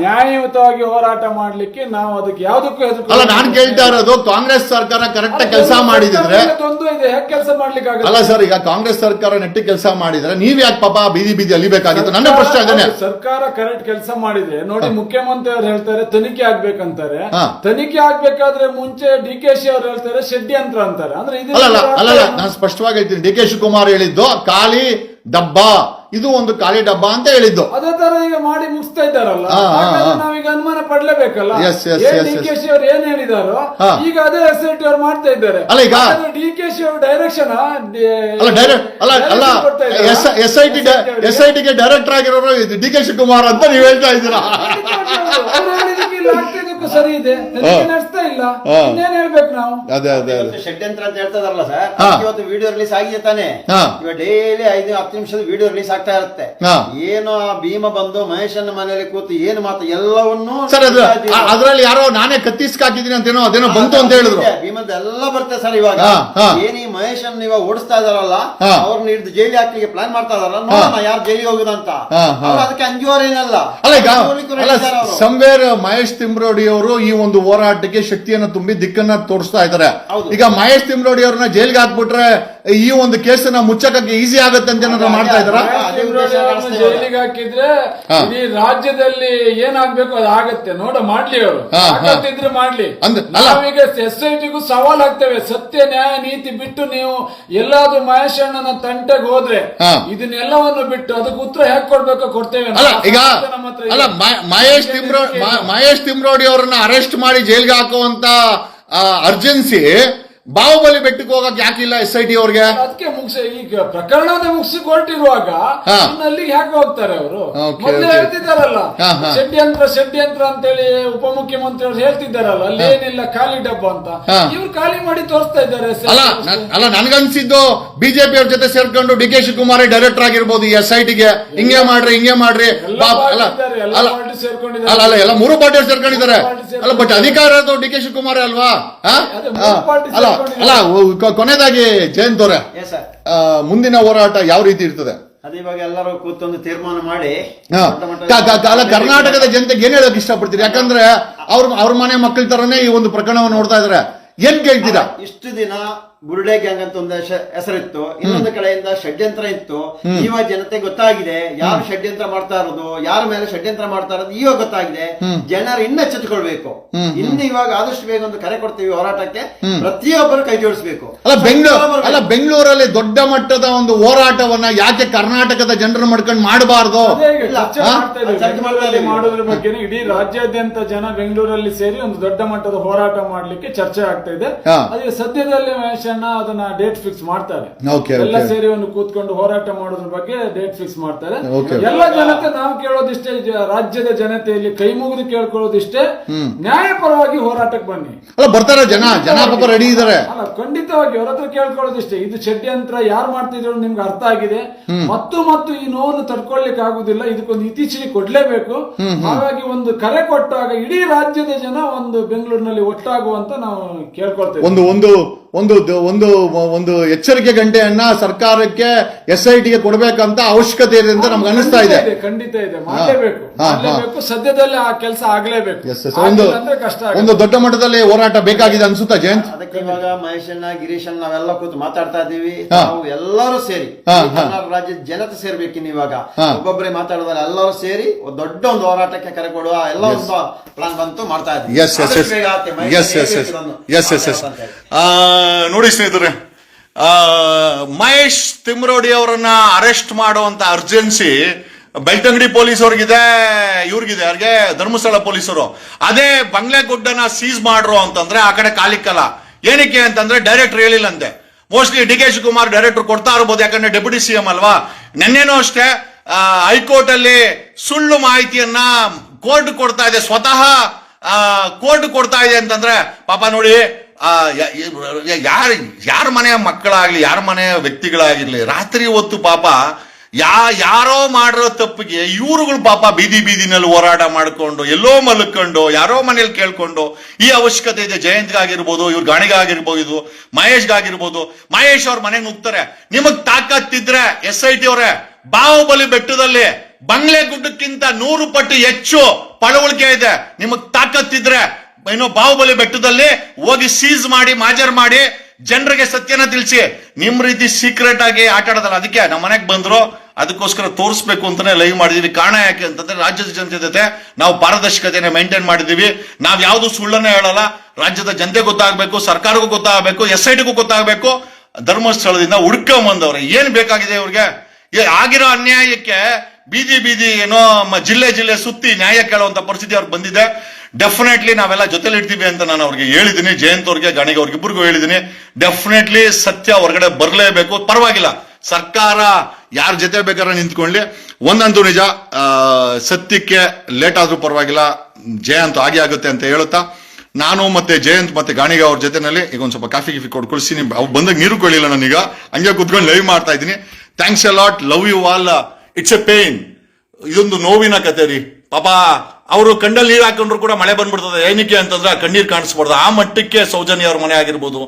ನ್ಯಾಯಯುತವಾಗಿ ಹೋರಾಟ ಮಾಡ್ಲಿಕ್ಕೆ ನಾವು ಅದಕ್ಕೆ ಯಾವ್ದಕ್ಕೂ ಅಲ್ಲ ನಾನು ಕೇಳ್ತಾ ಇರೋದು ಕಾಂಗ್ರೆಸ್ ಸರ್ಕಾರ ಕರೆಕ್ಟ್ ಕೆಲಸ ಮಾಡಿದ್ರೆ ತೊಂದ್ರೆ ಇದೆ ಹೇಗೆ ಕೆಲಸ ಮಾಡ್ಲಿಕ್ಕೆ ಅಲ್ಲ ಸರ್ ಈಗ ಕಾಂಗ್ರೆಸ್ ಸರ್ಕಾರ ನೆಟ್ಟಿ ಕೆಲಸ ಮಾಡಿದ್ರೆ ನೀವ್ ಯಾಕೆ ಪಾಪ ಬೀದಿ ಬೀದಿ ಅಲಿಬೇಕಾಗಿತ್ತು? ನನ್ನ ಪ್ರಶ್ನೆ ಅದನ್ನೇ ಸರ್ಕಾರ ಕರೆಕ್ಟ್ ಕೆಲಸ ಮಾಡಿದ್ರೆ ನೋಡಿ ಮುಖ್ಯಮಂತ್ರಿ ಅವ್ರು ಹೇಳ್ತಾರೆ ತನಿಖೆ ಆಗ್ಬೇಕಂತಾರೆ. ಹಾ. ತನಿಖೆ ಆಗ್ಬೇಕಾದ್ರೆ ಮುಂಚೆ ಡಿ ಕೆ ಶಿ ಅವ್ರು ಹೇಳ್ತಾರೆ ಷಡ್ಯಂತ್ರ ಅಂತಾರೆ. ಅಂದ್ರೆ ಇದು ಅಲ್ಲ ಅಲ್ಲ ನಾನು ಸ್ಪಷ್ಟವಾಗಿ ಹೇಳ್ತೀನಿ. ಡಿ ಕೆ ಶಿವಕುಮಾರ್ ಹೇಳಿದ್ದು ಖಾಲಿ ಡಬ್ಬ. ಇದು ಒಂದು ಖಾಲಿ ಡಬ್ಬ ಅಂತ ಹೇಳಿದ್ದು. ಅದೇ ತರ ಈಗ ಮಾಡಿ ಮುಗಿಸ್ತಾ ಇದ್ದಾರಲ್ಲ? ಹಾಗಾದ್ರೆ. ನಾವೀಗ ಅನುಮಾನ ಪಡ್ಲೇಬೇಕಲ್ಲ? S S D. K Shi ಅವ್ರು ಏನ್ ಹೇಳಿದಾರೋ ಈಗ ಅದೇ ಎಸ್ ಐ ಟಿ ಅವ್ರು ಮಾಡ್ತಾ ಇದ್ದಾರೆ. ಅಲ್ಲ ಈಗ- ಡಿ ಕೆ ಶಿ ಅವ್ರ ಡೈರೆಕ್ಷನ್ ಅಲ್ಲ ಡೈರೆಕ್ಟ್ ಅಲ್ಲ ಅಲ್ಲ S S I T S I ಟಿಗೆ ಡೈರೆಕ್ಟರ್ ಆಗಿರೋರು ಡಿ ಕೆ ಶಿವಕುಮಾರ್ ಅಂತ ನೀವು ಹೇಳ್ತಾ ಇದ್ದೀರಾ? ಆಗ್ತಿದ್ದಕ್ಕೂ ಸರಿ ಇದೆ. ನಡೆಸ್ತಾ ಇಲ್ಲ. ಇನ್ನೇನ್ ಹೇಳ್ಬೇಕು ನಾವು? ಅದೇ ಅದೇ ಅದೇ. ಇವತ್ತು ಷಡ್ಯಂತ್ರ ಅಂತ ಹೇಳ್ತದಾರಲ್ಲ ಸರ್? ಹಾ. ಇವತ್ತು ವಿಡಿಯೋ ರಿಲೀಸ್ ಆಗಿದೆ ತಾನೆ? ಹಾ. ಇವಾಗ ಡೈಲಿ ಐದು ಹತ್ತು ನಿಮಿಷದ ವಿಡಿಯೋ ರಿಲೀಸ್ ಆಗ್ತಾ ಇರುತ್ತೆ. ಹಾ. ಏನು ಆ ಭೀಮ ಬಂದು ಮಹೇಶನ ಮನೆಯಲ್ಲಿ ಕೂತು ಏನು ಮಾತು ಎಲ್ಲವನ್ನೂ ಸರ್ ಅದು ಅದ್ರಲ್ಲಿ ಯಾರೋ ನಾನೇ ಕತ್ತಿಸ್ಕಾಕಿದ್ದೀನಿ ಅಂತೇನೋ ಅದೇನೋ ಬಂತು ಅಂತ ಹೇಳಿದ್ರು. ಭೀಮದ ಎಲ್ಲ ಬರ್ತದೆ ಸರ್ ಇವಾಗ. ಹಾ, ಹಾ. ಏನ್ ಈ ಮಹೇಶನ್ ಇವಾಗ ಓಡಿಸ್ತಾ ಇದಾರಲ್ಲ. ಅವ್ರನ್ನ ಹಿಡಿದು ಜೈಲಿ ಹಾಕ್ಲಿಕ್ಕೆ ಪ್ಲಾನ್ ಮಾಡ್ತಾ ಇದಾರಲ್ಲ ನೋಡೋಣ ಯಾರು ಜೈಲಿಗೆ ಹೋಗುದಂತ. ಅವ್ರು ಅದಕ್ಕೆ ಅಂಜುವರೇನಲ್ಲ. ಸಂವೇರ್ ಮಹೇಶ್ ತಿಮ್ರೋಡಿ ಅವರು ಈ ಒಂದು ಹೋರಾಟಕ್ಕೆ ಶಕ್ತಿಯನ್ನ ತುಂಬಿ ದಿಕ್ಕನ್ನ ತೋರಿಸ್ತಾ ಇದ್ದಾರೆ ಈಗ ಮಹೇಶ್ ತಿಮ್ರೋಡಿ ಅವ್ರನ್ನ ಜೈಲ್ಗೆ ಹಾಕ್ಬಿಟ್ರೆ ಈ ಒಂದು ಕೇಸನ್ನ ಮುಚ್ಚಕಕ್ಕೆ ಈಸಿ ಆಗುತ್ತೆ ಅಂತ ಏನಾದ್ರು ಮಾಡ್ತಾ ಇದಾರ. ಜೈಲಿಗೆ ಹಾಕಿದ್ರೆ ಈ ರಾಜ್ಯದಲ್ಲಿ ಏನಾಗ್ಬೇಕು ಅದು ಆಗತ್ತೆ. ನೋಡ ಮಾಡ್ಲಿ ಅವರು. ಮಾಡ್ಲಿ. ನಾವೀಗ ಎಸ್ ಐ ಟಿಗೂ ಸವಾಲ್ ಆಗ್ತೇವೆ ಸತ್ಯ ನ್ಯಾಯ ನೀತಿ ಬಿಟ್ಟು ನೀವು ಎಲ್ಲಾದ್ರೂ ಮಹೇಶ್ ಅಣ್ಣನ ತಂಟೆಗೆ ಹೋದ್ರೆ ಹಾ. ಇದನ್ನೆಲ್ಲವನ್ನು ಬಿಟ್ಟು ಅದಕ್ಕೆ ಉತ್ತರ ಹೇಗೆ ಕೊಡ್ಬೇಕು ಕೊಡ್ತೇವೆ ಅಲ್ಲ ನಾವು. ಈಗ ಸಾಮರ್ಥ್ಯ ನಮ್ಮ ಹತ್ರ ಇದೆ. ಅಲ್ಲ ಮ- ಮಹೇಶ್ ತಿಮ್ರೋ ಮ- ಮಹೇಶ್ ತಿಮ್ರೋಡಿ ಅವರನ್ನ ಅರೆಸ್ಟ್ ಮಾಡಿ ಜೈಲ್ಗೆ ಹಾಕುವಂತ ಅರ್ಜೆನ್ಸಿ ಬಾಹುಬಲಿ ಬೆಟ್ಟಕ್ಕೆ ಹೋಗಕ್ ಯಾಕಿಲ್ಲ ಎಸ್ ಐ ಟಿ ಅವ್ರಿಗೆ ಅದಕ್ಕೆ ಮುಗಿಸಿ ಈಗ ಪ್ರಕರಣನೇ ಮುಗಿಸಿ ಕೊಟ್ಟಿರುವಾಗ ಹಾ. ಅಲ್ಲಿಗೆ ಯಾಕೆ ಹೋಗ್ತಾರೆ ಅವರು Okay, ಮೊದಲೇ okay. ಹೇಳ್ತಿದ್ದಾರಲ್ಲ ಹಾ, ಹಾ. ಷಡ್ಯಂತ್ರ ಷಡ್ಯಂತ್ರ ಅಂತೇಳಿ ಉಪಮುಖ್ಯಮಂತ್ರಿ ಅವರು ಹೇಳ್ತಿದ್ದಾರಲ್ಲ ಅಲ್ಲಿ ಏನಿಲ್ಲ ಖಾಲಿ ಡಬ್ಬ ಅಂತ ಹಾ. ಇವ್ರು ಖಾಲಿ ಮಾಡಿ ತೋರಿಸ್ತಾ ಇದ್ದಾರೆ ಅಲ್ಲ ನನ್- ಅಲ್ಲ ನನ್ಗನ್ಸಿದ್ದು ಬಿಜೆಪಿ ಅವ್ರ ಜೊತೆ ಸೇರ್ಕೊಂಡು ಡಿ ಕೆ ಶಿವಕುಮಾರ್ ಡೈರೆಕ್ಟರ್ ಆಗಿರ್ಬೋದು ಈ ಎಸ್ ಐ ಟಿಗೆ ಹಿಂಗೆ ಮಾಡ್ರಿ ಹಿಂಗೆ ಮಾಡ್ರಿ ಎಲ್ಲ ಪಾಪ ಅಲ್ಲ ಎಲ್ಲ ಅಲ್ಲ. ಅಲ್ಲ ಅಲ್ಲ ಎಲ್ಲ ಮೂರು ಪಾರ್ಟಿ ಸೇರ್ಕೊಂಡಿದ್ದಾರೆ. ಅಲ್ಲ ಬಟ್ ಅಧಿಕಾರ ಡಿ ಕೆ ಶಿವಕುಮಾರ್ ಅಲ್ವಾ? ಅಲ್ಲ. ಅಲ್ಲ ಕೊನೆದಾಗಿ ಕೊನೆಯದಾಗಿ ಜಯಂತ್ ಅವರೇ ಮುಂದಿನ ಹೋರಾಟ ಯಾವ ರೀತಿ ಇರ್ತದೆ? ಎಲ್ಲರೂ ಕೂತೊಂದು ತೀರ್ಮಾನ ಮಾಡಿ ಕರ್ನಾಟಕದ ಜನತೆಗೆ ಏನ್ ಹೇಳಕ್ ಇಷ್ಟಪಡ್ತೀರಿ? ಯಾಕಂದ್ರೆ ಅವ್ರ ಅವ್ರ ಮನೆ ಮಕ್ಕಳ ತರನೇ ಈ ಒಂದು ಪ್ರಕರಣವನ್ನು ನೋಡ್ತಾ ಇದಾರೆ. ಏನ್ ಕೇಳ್ತೀರಾ? ಇಷ್ಟು ದಿನ ಬುರುಡೆ ಗ್ಯಾಂಗ್ ಅಂತ ಒಂದು ಹೆಸ- ಹೆಸರಿತ್ತು. ಇನ್ನೊಂದು ಕಡೆಯಿಂದ ಷಡ್ಯಂತ್ರ ಇತ್ತು. ಇವಾಗ ಜನತೆ ಗೊತ್ತಾಗಿದೆ. ಯಾರು ಷಡ್ಯಂತ್ರ ಮಾಡ್ತಾ ಇರೋದು ಯಾರ ಮೇಲೆ ಷಡ್ಯಂತ್ರ ಮಾಡ್ತಾ ಇರೋದು ಇವಾಗ ಗೊತ್ತಾಗಿದೆ. ಜನರು ಇನ್ನ ಎಚ್ಚೆತ್ತುಕೊಳ್ಬೇಕು ಇನ್ನು ಇವಾಗ ಆದಷ್ಟು ಬೇಗ ಒಂದು ಕರೆ ಕೊಡ್ತೀವಿ ಹೋರಾಟಕ್ಕೆ. ಪ್ರತಿಯೊಬ್ಬರು ಕೈ ಜೋಡಿಸಬೇಕು. ಅಲ್ಲ ಬೆಂಗಳೂರು ಅಲ್ಲ ಬೆಂಗಳೂರಲ್ಲಿ ದೊಡ್ಡ ಮಟ್ಟದ ಒಂದು ಹೋರಾಟವನ್ನ ಯಾಕೆ ಕರ್ನಾಟಕದ ಜನರು ಮಾಡ್ಕೊಂಡು ಮಾಡಬಾರ್ದು? ಮಾಡೋದ್ರ ಬಗ್ಗೆ ಇಡೀ ರಾಜ್ಯಾದ್ಯಂತ ಜನ ಬೆಂಗಳೂರಲ್ಲಿ ಸೇರಿ ಒಂದು ದೊಡ್ಡ ಮಟ್ಟದ ಹೋರಾಟ ಮಾಡ್ಲಿಕ್ಕೆ ಚರ್ಚೆ ಆಗ್ತಾ ಇದೆ. ಅದೇ ಸದ್ಯದಲ್ಲಿ ಮಹೇಶ್ ಅದನ್ನ ಡೇಟ್ ಫಿಕ್ಸ್ ಮಾಡ್ತಾರೆ. ಎಲ್ಲ ಸೇರಿ ಒಂದು ಕೂತ್ಕೊಂಡು ಹೋರಾಟ ಮಾಡೋದ್ರ ಬಗ್ಗೆ ಡೇಟ್ ಫಿಕ್ಸ್ ಮಾಡ್ತಾರೆ. ಎಲ್ಲ ಜನತೆ ನಾವು ಕೇಳೋದಿಷ್ಟೇ ರಾಜ್ಯದ ಜನತೆಯಲ್ಲಿ ಕೈ ಮುಗಿದು ಕೇಳ್ಕೊಳ್ಳೋದಿಷ್ಟೇ. ನ್ಯಾಯಪರವಾಗಿ ಹೋರಾಟಕ್ಕೆ ಬನ್ನಿ. ಬರ್ತಾರೆ ಜನ ಜನ ರೆಡಿ ಇದಾರೆ. ಅಲ್ಲ ಖಂಡಿತವಾಗಿ ಅವ್ರ ಹತ್ರ ಕೇಳ್ಕೊಳ್ಳೋದಿಷ್ಟೇ. ಇದು ಷಡ್ಯಂತ್ರ ಯಾರು ಮಾಡ್ತಿದ್ರು ನಿಮ್ಗೆ ಅರ್ಥ ಆಗಿದೆ. ಮತ್ತು ಮತ್ತು ಈ ನೋವನ್ನು ತಡ್ಕೊಳ್ಲಿಕ್ಕೆ ಆಗುದಿಲ್ಲ. ಇದಕ್ಕೊಂದು ಇತ್ತೀಚೆಗೆ ಕೊಡ್ಲೇಬೇಕು. ಹಾಗಾಗಿ ಒಂದು ಕರೆ ಕೊಟ್ಟಾಗ ಇಡೀ ರಾಜ್ಯದ ಜನ ಒಂದು ಬೆಂಗಳೂರಿನಲ್ಲಿ ಒಟ್ಟಾಗುವಂತ ನಾವು ಕೇಳ್ಕೊಳ್ತೇವೆ. ಒಂದು ಒಂದು ಒಂದು ಒಂದು ಒಂದು ಎಚ್ಚರಿಕೆ ಗಂಟೆಯನ್ನ ಸರ್ಕಾರಕ್ಕೆ ಎಸ್ ಐ ಟಿಗೆ ಕೊಡಬೇಕಂತ ಅವಶ್ಯಕತೆ ಇದೆ ಅಂತ ನಮ್ಗೆ ಅನಿಸ್ತಾ ಇದೆ. ಖಂಡಿತ ಇದೆ. ಮಾಡಲೇಬೇಕು ಸದ್ಯದಲ್ಲೇ ಆ ಕೆಲಸ ಆಗ್ಲೇಬೇಕು. ಒಂದು ಆಗ್ಲಿಲ್ಲ ಅಂದ್ರೆ ಕಷ್ಟ ಆಗುತ್ತೆ. ಒಂದು ದೊಡ್ಡ ಮಟ್ಟದಲ್ಲಿ ಹೋರಾಟ ಬೇಕಾಗಿದೆ ಅನ್ಸುತ್ತಾ ಜಯಂತ್? ಅದಕ್ಕೆ ಇವಾಗ ಮಹೇಶಣ್ಣ ಗಿರೀಶಣ್ಣ ನಾವೆಲ್ಲ ಕೂತು ಮಾತಾಡ್ತಾ ಇದೀವಿ ಹಾ. ನಾವು ಎಲ್ಲರೂ ಸೇರಿ ಹಾ, ಈ ಹಾ. ಕರ್ನಾಟಕ ರಾಜ್ಯದ ಜನತೆ ಸೇರ್ಬೇಕಿನ್ ಇವಾಗ. ಹಾ. ಒಬ್ಬೊಬ್ಬರೇ ಮಾತಾಡೋದಲ್ಲ ಎಲ್ಲರೂ ಸೇರಿ ಒಂದು ದೊಡ್ಡ ಒಂದು ಹೋರಾಟಕ್ಕೆ ಕರೆ ಕೊಡುವ ಎಲ್ಲ ಒಂದು ಪ್ಲಾನ್ ಬಂತು ಮಾಡ್ತಾ ಇದ್ದೀವಿ. Yes yes yes yes yes yes yes yes ನೋಡಿ ಸ್ನೇಹಿತರೆ ಮಹೇಶ್ ತಿಮ್ರೋಡಿ ಅವರನ್ನ ಅರೆಸ್ಟ್ ಮಾಡುವಂತ ಅರ್ಜೆನ್ಸಿ ಬೆಳ್ತಂಗಡಿ ಪೊಲೀಸ್ ಅವ್ರಿಗಿದೆ ಇವ್ರಿಗಿದೆ ಅವ್ರಿಗೆ ಧರ್ಮಸ್ಥಳ ಪೊಲೀಸರು. ಅದೇ ಬಂಗ್ಲೆಗುಡ್ಡನ ಸೀಸ್ ಮಾಡ್ರು ಅಂತಂದ್ರೆ ಆ ಕಡೆ ಕಾಲಿಕ್ಕಲ್ಲ ಏನಕ್ಕೆ ಅಂತಂದ್ರೆ director ಹೇಳಿಲ್ಲಂತೆ. Mostly D K Shivakumar director ಕೊಡ್ತಾ ಇರ್ಬೋದು, ಯಾಕಂದ್ರೆ ಡೆಪ್ಯೂಟಿ ಸಿಎಂ ಅಲ್ವಾ? ನಿನ್ನೆನೂ ಅಷ್ಟೇ ಹೈಕೋರ್ಟ್ ಅಲ್ಲಿ ಸುಳ್ಳು ಮಾಹಿತಿಯನ್ನ ಕೋರ್ಟ್ ಕೊಡ್ತಾ ಇದೆ, ಸ್ವತಃ ಕೋರ್ಟ್ ಕೊಡ್ತಾ ಇದೆ ಅಂತಂದ್ರೆ, ಪಾಪ ನೋಡಿ ಯಾರ ಯಾರ ಮನೆಯ ಮಕ್ಕಳಾಗ್ಲಿ, ಯಾರ ಮನೆಯ ವ್ಯಕ್ತಿಗಳಾಗಿರ್ಲಿ, ರಾತ್ರಿ ಹೊತ್ತು ಪಾಪ ಯಾ, ಯಾರೋ ಮಾಡಿರೋ ತಪ್ಪಿಗೆ ಇವರುಗಳು ಪಾಪ ಬೀದಿ ಬೀದಿನಲ್ಲಿ ಹೋರಾಟ ಮಾಡಿಕೊಂಡು, ಎಲ್ಲೋ ಮಲ್ಕೊಂಡು, ಯಾರೋ ಮನೇಲಿ ಕೇಳ್ಕೊಂಡು, ಈ ಅವಶ್ಯಕತೆ ಇದೆ, ಜಯಂತ್ಗಾಗಿರ್ಬೋದು, ಇವ್ರ ಗಾಣಿಗಾಗಿರ್ಬೋದು, ಮಹೇಶ್ಗಾಗಿರ್ಬೋದು, ಮಹೇಶ್ ಅವ್ರ ಮನೆಗೆ ನುಗ್ತಾರೆ. ನಿಮಗ್ ತಾಕತ್ತಿದ್ರೆ ಎಸ್ ಐ ಟಿ ಅವರೇ, ಬಾಹುಬಲಿ ಬೆಟ್ಟದಲ್ಲಿ ಬಂಗ್ಲೆ ಗುಡ್ಡಕ್ಕಿಂತ ನೂರು ಪಟ್ಟು ಹೆಚ್ಚು ಪಳವಳಿಕೆ ಇದೆ. ನಿಮಗ್ ತಾಕತ್ತಿದ್ರೆ ಏನೋ ಬಾಹುಬಲಿ ಬೆಟ್ಟದಲ್ಲಿ ಹೋಗಿ ಸೀಸ್ ಮಾಡಿ, ಮಾಜರ್ ಮಾಡಿ ಜನರಿಗೆ ಸತ್ಯನ ತಿಳಿಸಿ, ನಿಮ್ ರೀತಿ ಸೀಕ್ರೆಟ್ ಆಗಿ ಆಟ ಆಡೋದಲ್ಲ, ಅದಕ್ಕೆ ನಮ್ಮ ಮನೆಗೆ ಬಂದ್ರು, ಅದಕ್ಕೋಸ್ಕರ ತೋರಿಸ್ಬೇಕು ಅಂತಾನೆ ಲೈವ್ ಮಾಡಿದೀವಿ. ಕಾರಣ ಯಾಕೆ ಅಂತಂದ್ರೆ ರಾಜ್ಯದ ಜನತೆ ಜೊತೆ ನಾವು ಪಾರದರ್ಶಕತೆಯನ್ನು ಮೇಂಟೈನ್ ಮಾಡಿದೀವಿ. ನಾವ್ ಯಾವ್ದು ಸುಳ್ಳನ್ನ ಹೇಳಲ್ಲ, ರಾಜ್ಯದ ಜನತೆ ಗೊತ್ತಾಗಬೇಕು, ಸರ್ಕಾರಕ್ಕೂ ಗೊತ್ತಾಗಬೇಕು ಎಸ್ ಐ ಟಿಗೂ ಗೊತ್ತಾಗಬೇಕು. ಧರ್ಮಸ್ಥಳದಿಂದ ಹುಡ್ಕೊಂಬಂದವ್ರೆ ಏನ್ ಬೇಕಾಗಿದೆ ಇವ್ರಿಗೆ? ಆಗಿರೋ ಅನ್ಯಾಯಕ್ಕೆ ಬೀದಿ ಬೀದಿ ಏನೋ ಜಿಲ್ಲೆ ಜಿಲ್ಲೆ ಸುತ್ತಿ ನ್ಯಾಯ ಕೇಳುವಂತ ಪರಿಸ್ಥಿತಿ ಅವ್ರಿಗೆ ಬಂದಿದೆ. ಡೆಫಿನೆಟ್ಲಿ ನಾವೆಲ್ಲ ಜೊತೆಲಿ ಇರ್ತೀವಿ ಅಂತ ನಾನು ಅವ್ರಿಗೆ ಹೇಳಿದ್ದೀನಿ ಜಯಂತ್ ಅವ್ರಿಗೆ ಗಣಿಗೆ ಅವ್ರಿಗೆ ಇಬ್ಬರಿಗೂ ಹೇಳಿದ್ದೀನಿ ಡೆಫಿನೆಟ್ಲಿ ಸತ್ಯ ಹೊರಗಡೆ ಬರಲೇಬೇಕು. ಪರವಾಗಿಲ್ಲ. ಸರ್ಕಾರ ಯಾರ ಜೊತೆ ಬೇಕಾದ್ರೆ ನಿಂತ್ಕೊಳ್ಳಿ. ಒಂದಂತೂ ನಿಜ ಸತ್ಯಕ್ಕೆ ಲೇಟ್ ಆದರೂ ಪರವಾಗಿಲ್ಲ. ಜಯಂತ್ ಆಗಿ ಆಗುತ್ತೆ ಅಂತ ಹೇಳುತ್ತಾ, ನಾನು ಮತ್ತೆ ಜಯಂತ್ ಮತ್ತೆ ಗಾಣಿಗ ಅವ್ರ ಜೊತೆನಲ್ಲಿ ಈಗ ಒಂದು ಸ್ವಲ್ಪ ಕಾಫಿ ಗಿಫಿ ಕೊಟ್ಟು ಕಳಿಸ್ತೀನಿ ಅವ್ರು ಬಂದಾಗ ನೀರು ಕೊಳಿಲ್ಲ ನಾನೀಗ. ಹಂಗೆ ಕುತ್ಕೊಂಡು ಲೈವ್ ಮಾಡ್ತಾ ಇದ್ದೀನಿ. Thanks a lot love you all it's a pain ಇದೊಂದು ನೋವಿನ ಕತೆ ರೀ. ಪಾಪ ಅವರು ಕಣ್ಣಲ್ಲಿ ನೀರು ಹಾಕೊಂಡ್ರು ಕೂಡ ಮಳೆ ಬಂದ್ಬಿಡ್ತದೆ. ಏನಕ್ಕೆ ಅಂತಂದ್ರೆ ಕಣ್ಣೀರ್ ಕಾಣಿಸ್ಬಾರ್ದು. ಆ ಮಟ್ಟಕ್ಕೆ ಸೌಜನ್ಯ ಅವ್ರ ಮನೆ ಆಗಿರ್ಬೋದು.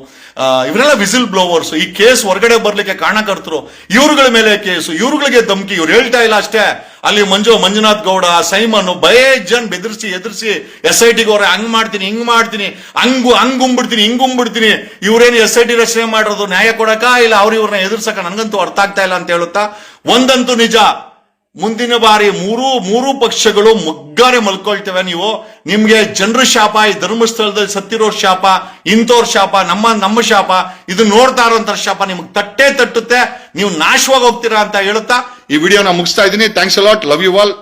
ಇವರೆಲ್ಲ ವಿಸಿಲ್ ಬ್ಲೋವರ್ಸ್ ಈ ಕೇಸ್ ಹೊರಗಡೆ ಬರ್ಲಿಕ್ಕೆ ಕಾರಣಕರ್ತರು. ಇವ್ರುಗಳ ಮೇಲೆ ಕೇಸು, ಇವ್ರುಗಳಿಗೆ ಧಮಕಿ. ಇವ್ರು ಹೇಳ್ತಾ ಇಲ್ಲ ಅಷ್ಟೇ. ಅಲ್ಲಿ ಮಂಜು, ಮಂಜುನಾಥ್ ಗೌಡ, ಸೈಮನ್ ಬಯೇ ಜನ್ ಬೆದರ್ಸಿ, ಎದುರಿಸಿ ಎಸ್ ಐ ಟಿಗೆ ಅವ್ರೆ ಹಂಗ್ ಮಾಡ್ತೀನಿ, ಹಿಂಗ್ ಮಾಡ್ತೀನಿ. ಹಂಗು ಹಂಗುಂಬಿಡ್ತೀನಿ ಹಿಂಗುಂಬಿಡ್ತೀನಿ ಇವ್ರೇನು ಎಸ್ ಐ ಟಿ ರಚನೆ ಮಾಡಿರೋದು ನ್ಯಾಯ ಕೊಡಕ ಇಲ್ಲ ಅವ್ರು ಇವ್ರನ್ನ ಎದುರ್ಸಕ ನನ್ಗಂತೂ ಅರ್ಥ ಆಗ್ತಾ ಇಲ್ಲ ಅಂತ ಹೇಳುತ್ತಾ? ಒಂದಂತೂ ನಿಜ. ಮುಂದಿನ ಬಾರಿ ಮೂರು ಮೂರು ಪಕ್ಷಗಳು ಮುಗ್ಗಾರೆ ಮಲ್ಕೊಳ್ತೇವೆ ನೀವು. ನಿಮ್ಗೆ ಜನರ ಶಾಪ, ಈ ಧರ್ಮಸ್ಥಳದಲ್ಲಿ ಸತ್ತಿರೋ ಶಾಪ, ಇಂಥವ್ರ ಶಾಪ, ನಮ್ಮ ನಮ್ಮ ಶಾಪ, ಇದು ನೋಡ್ತಾ ಇರೋಂಥ ಶಾಪ ನಿಮ್ಗೆ ತಟ್ಟೆ ತಟ್ಟುತ್ತೆ. ನೀವು ನಾಶವಾಗಿ ಹೋಗ್ತೀರಾ ಅಂತ ಹೇಳುತ್ತಾ? ಈ ವಿಡಿಯೋನ ಮುಗಿಸ್ತಾ ಇದ್ದೀನಿ. Thanks a lot love you all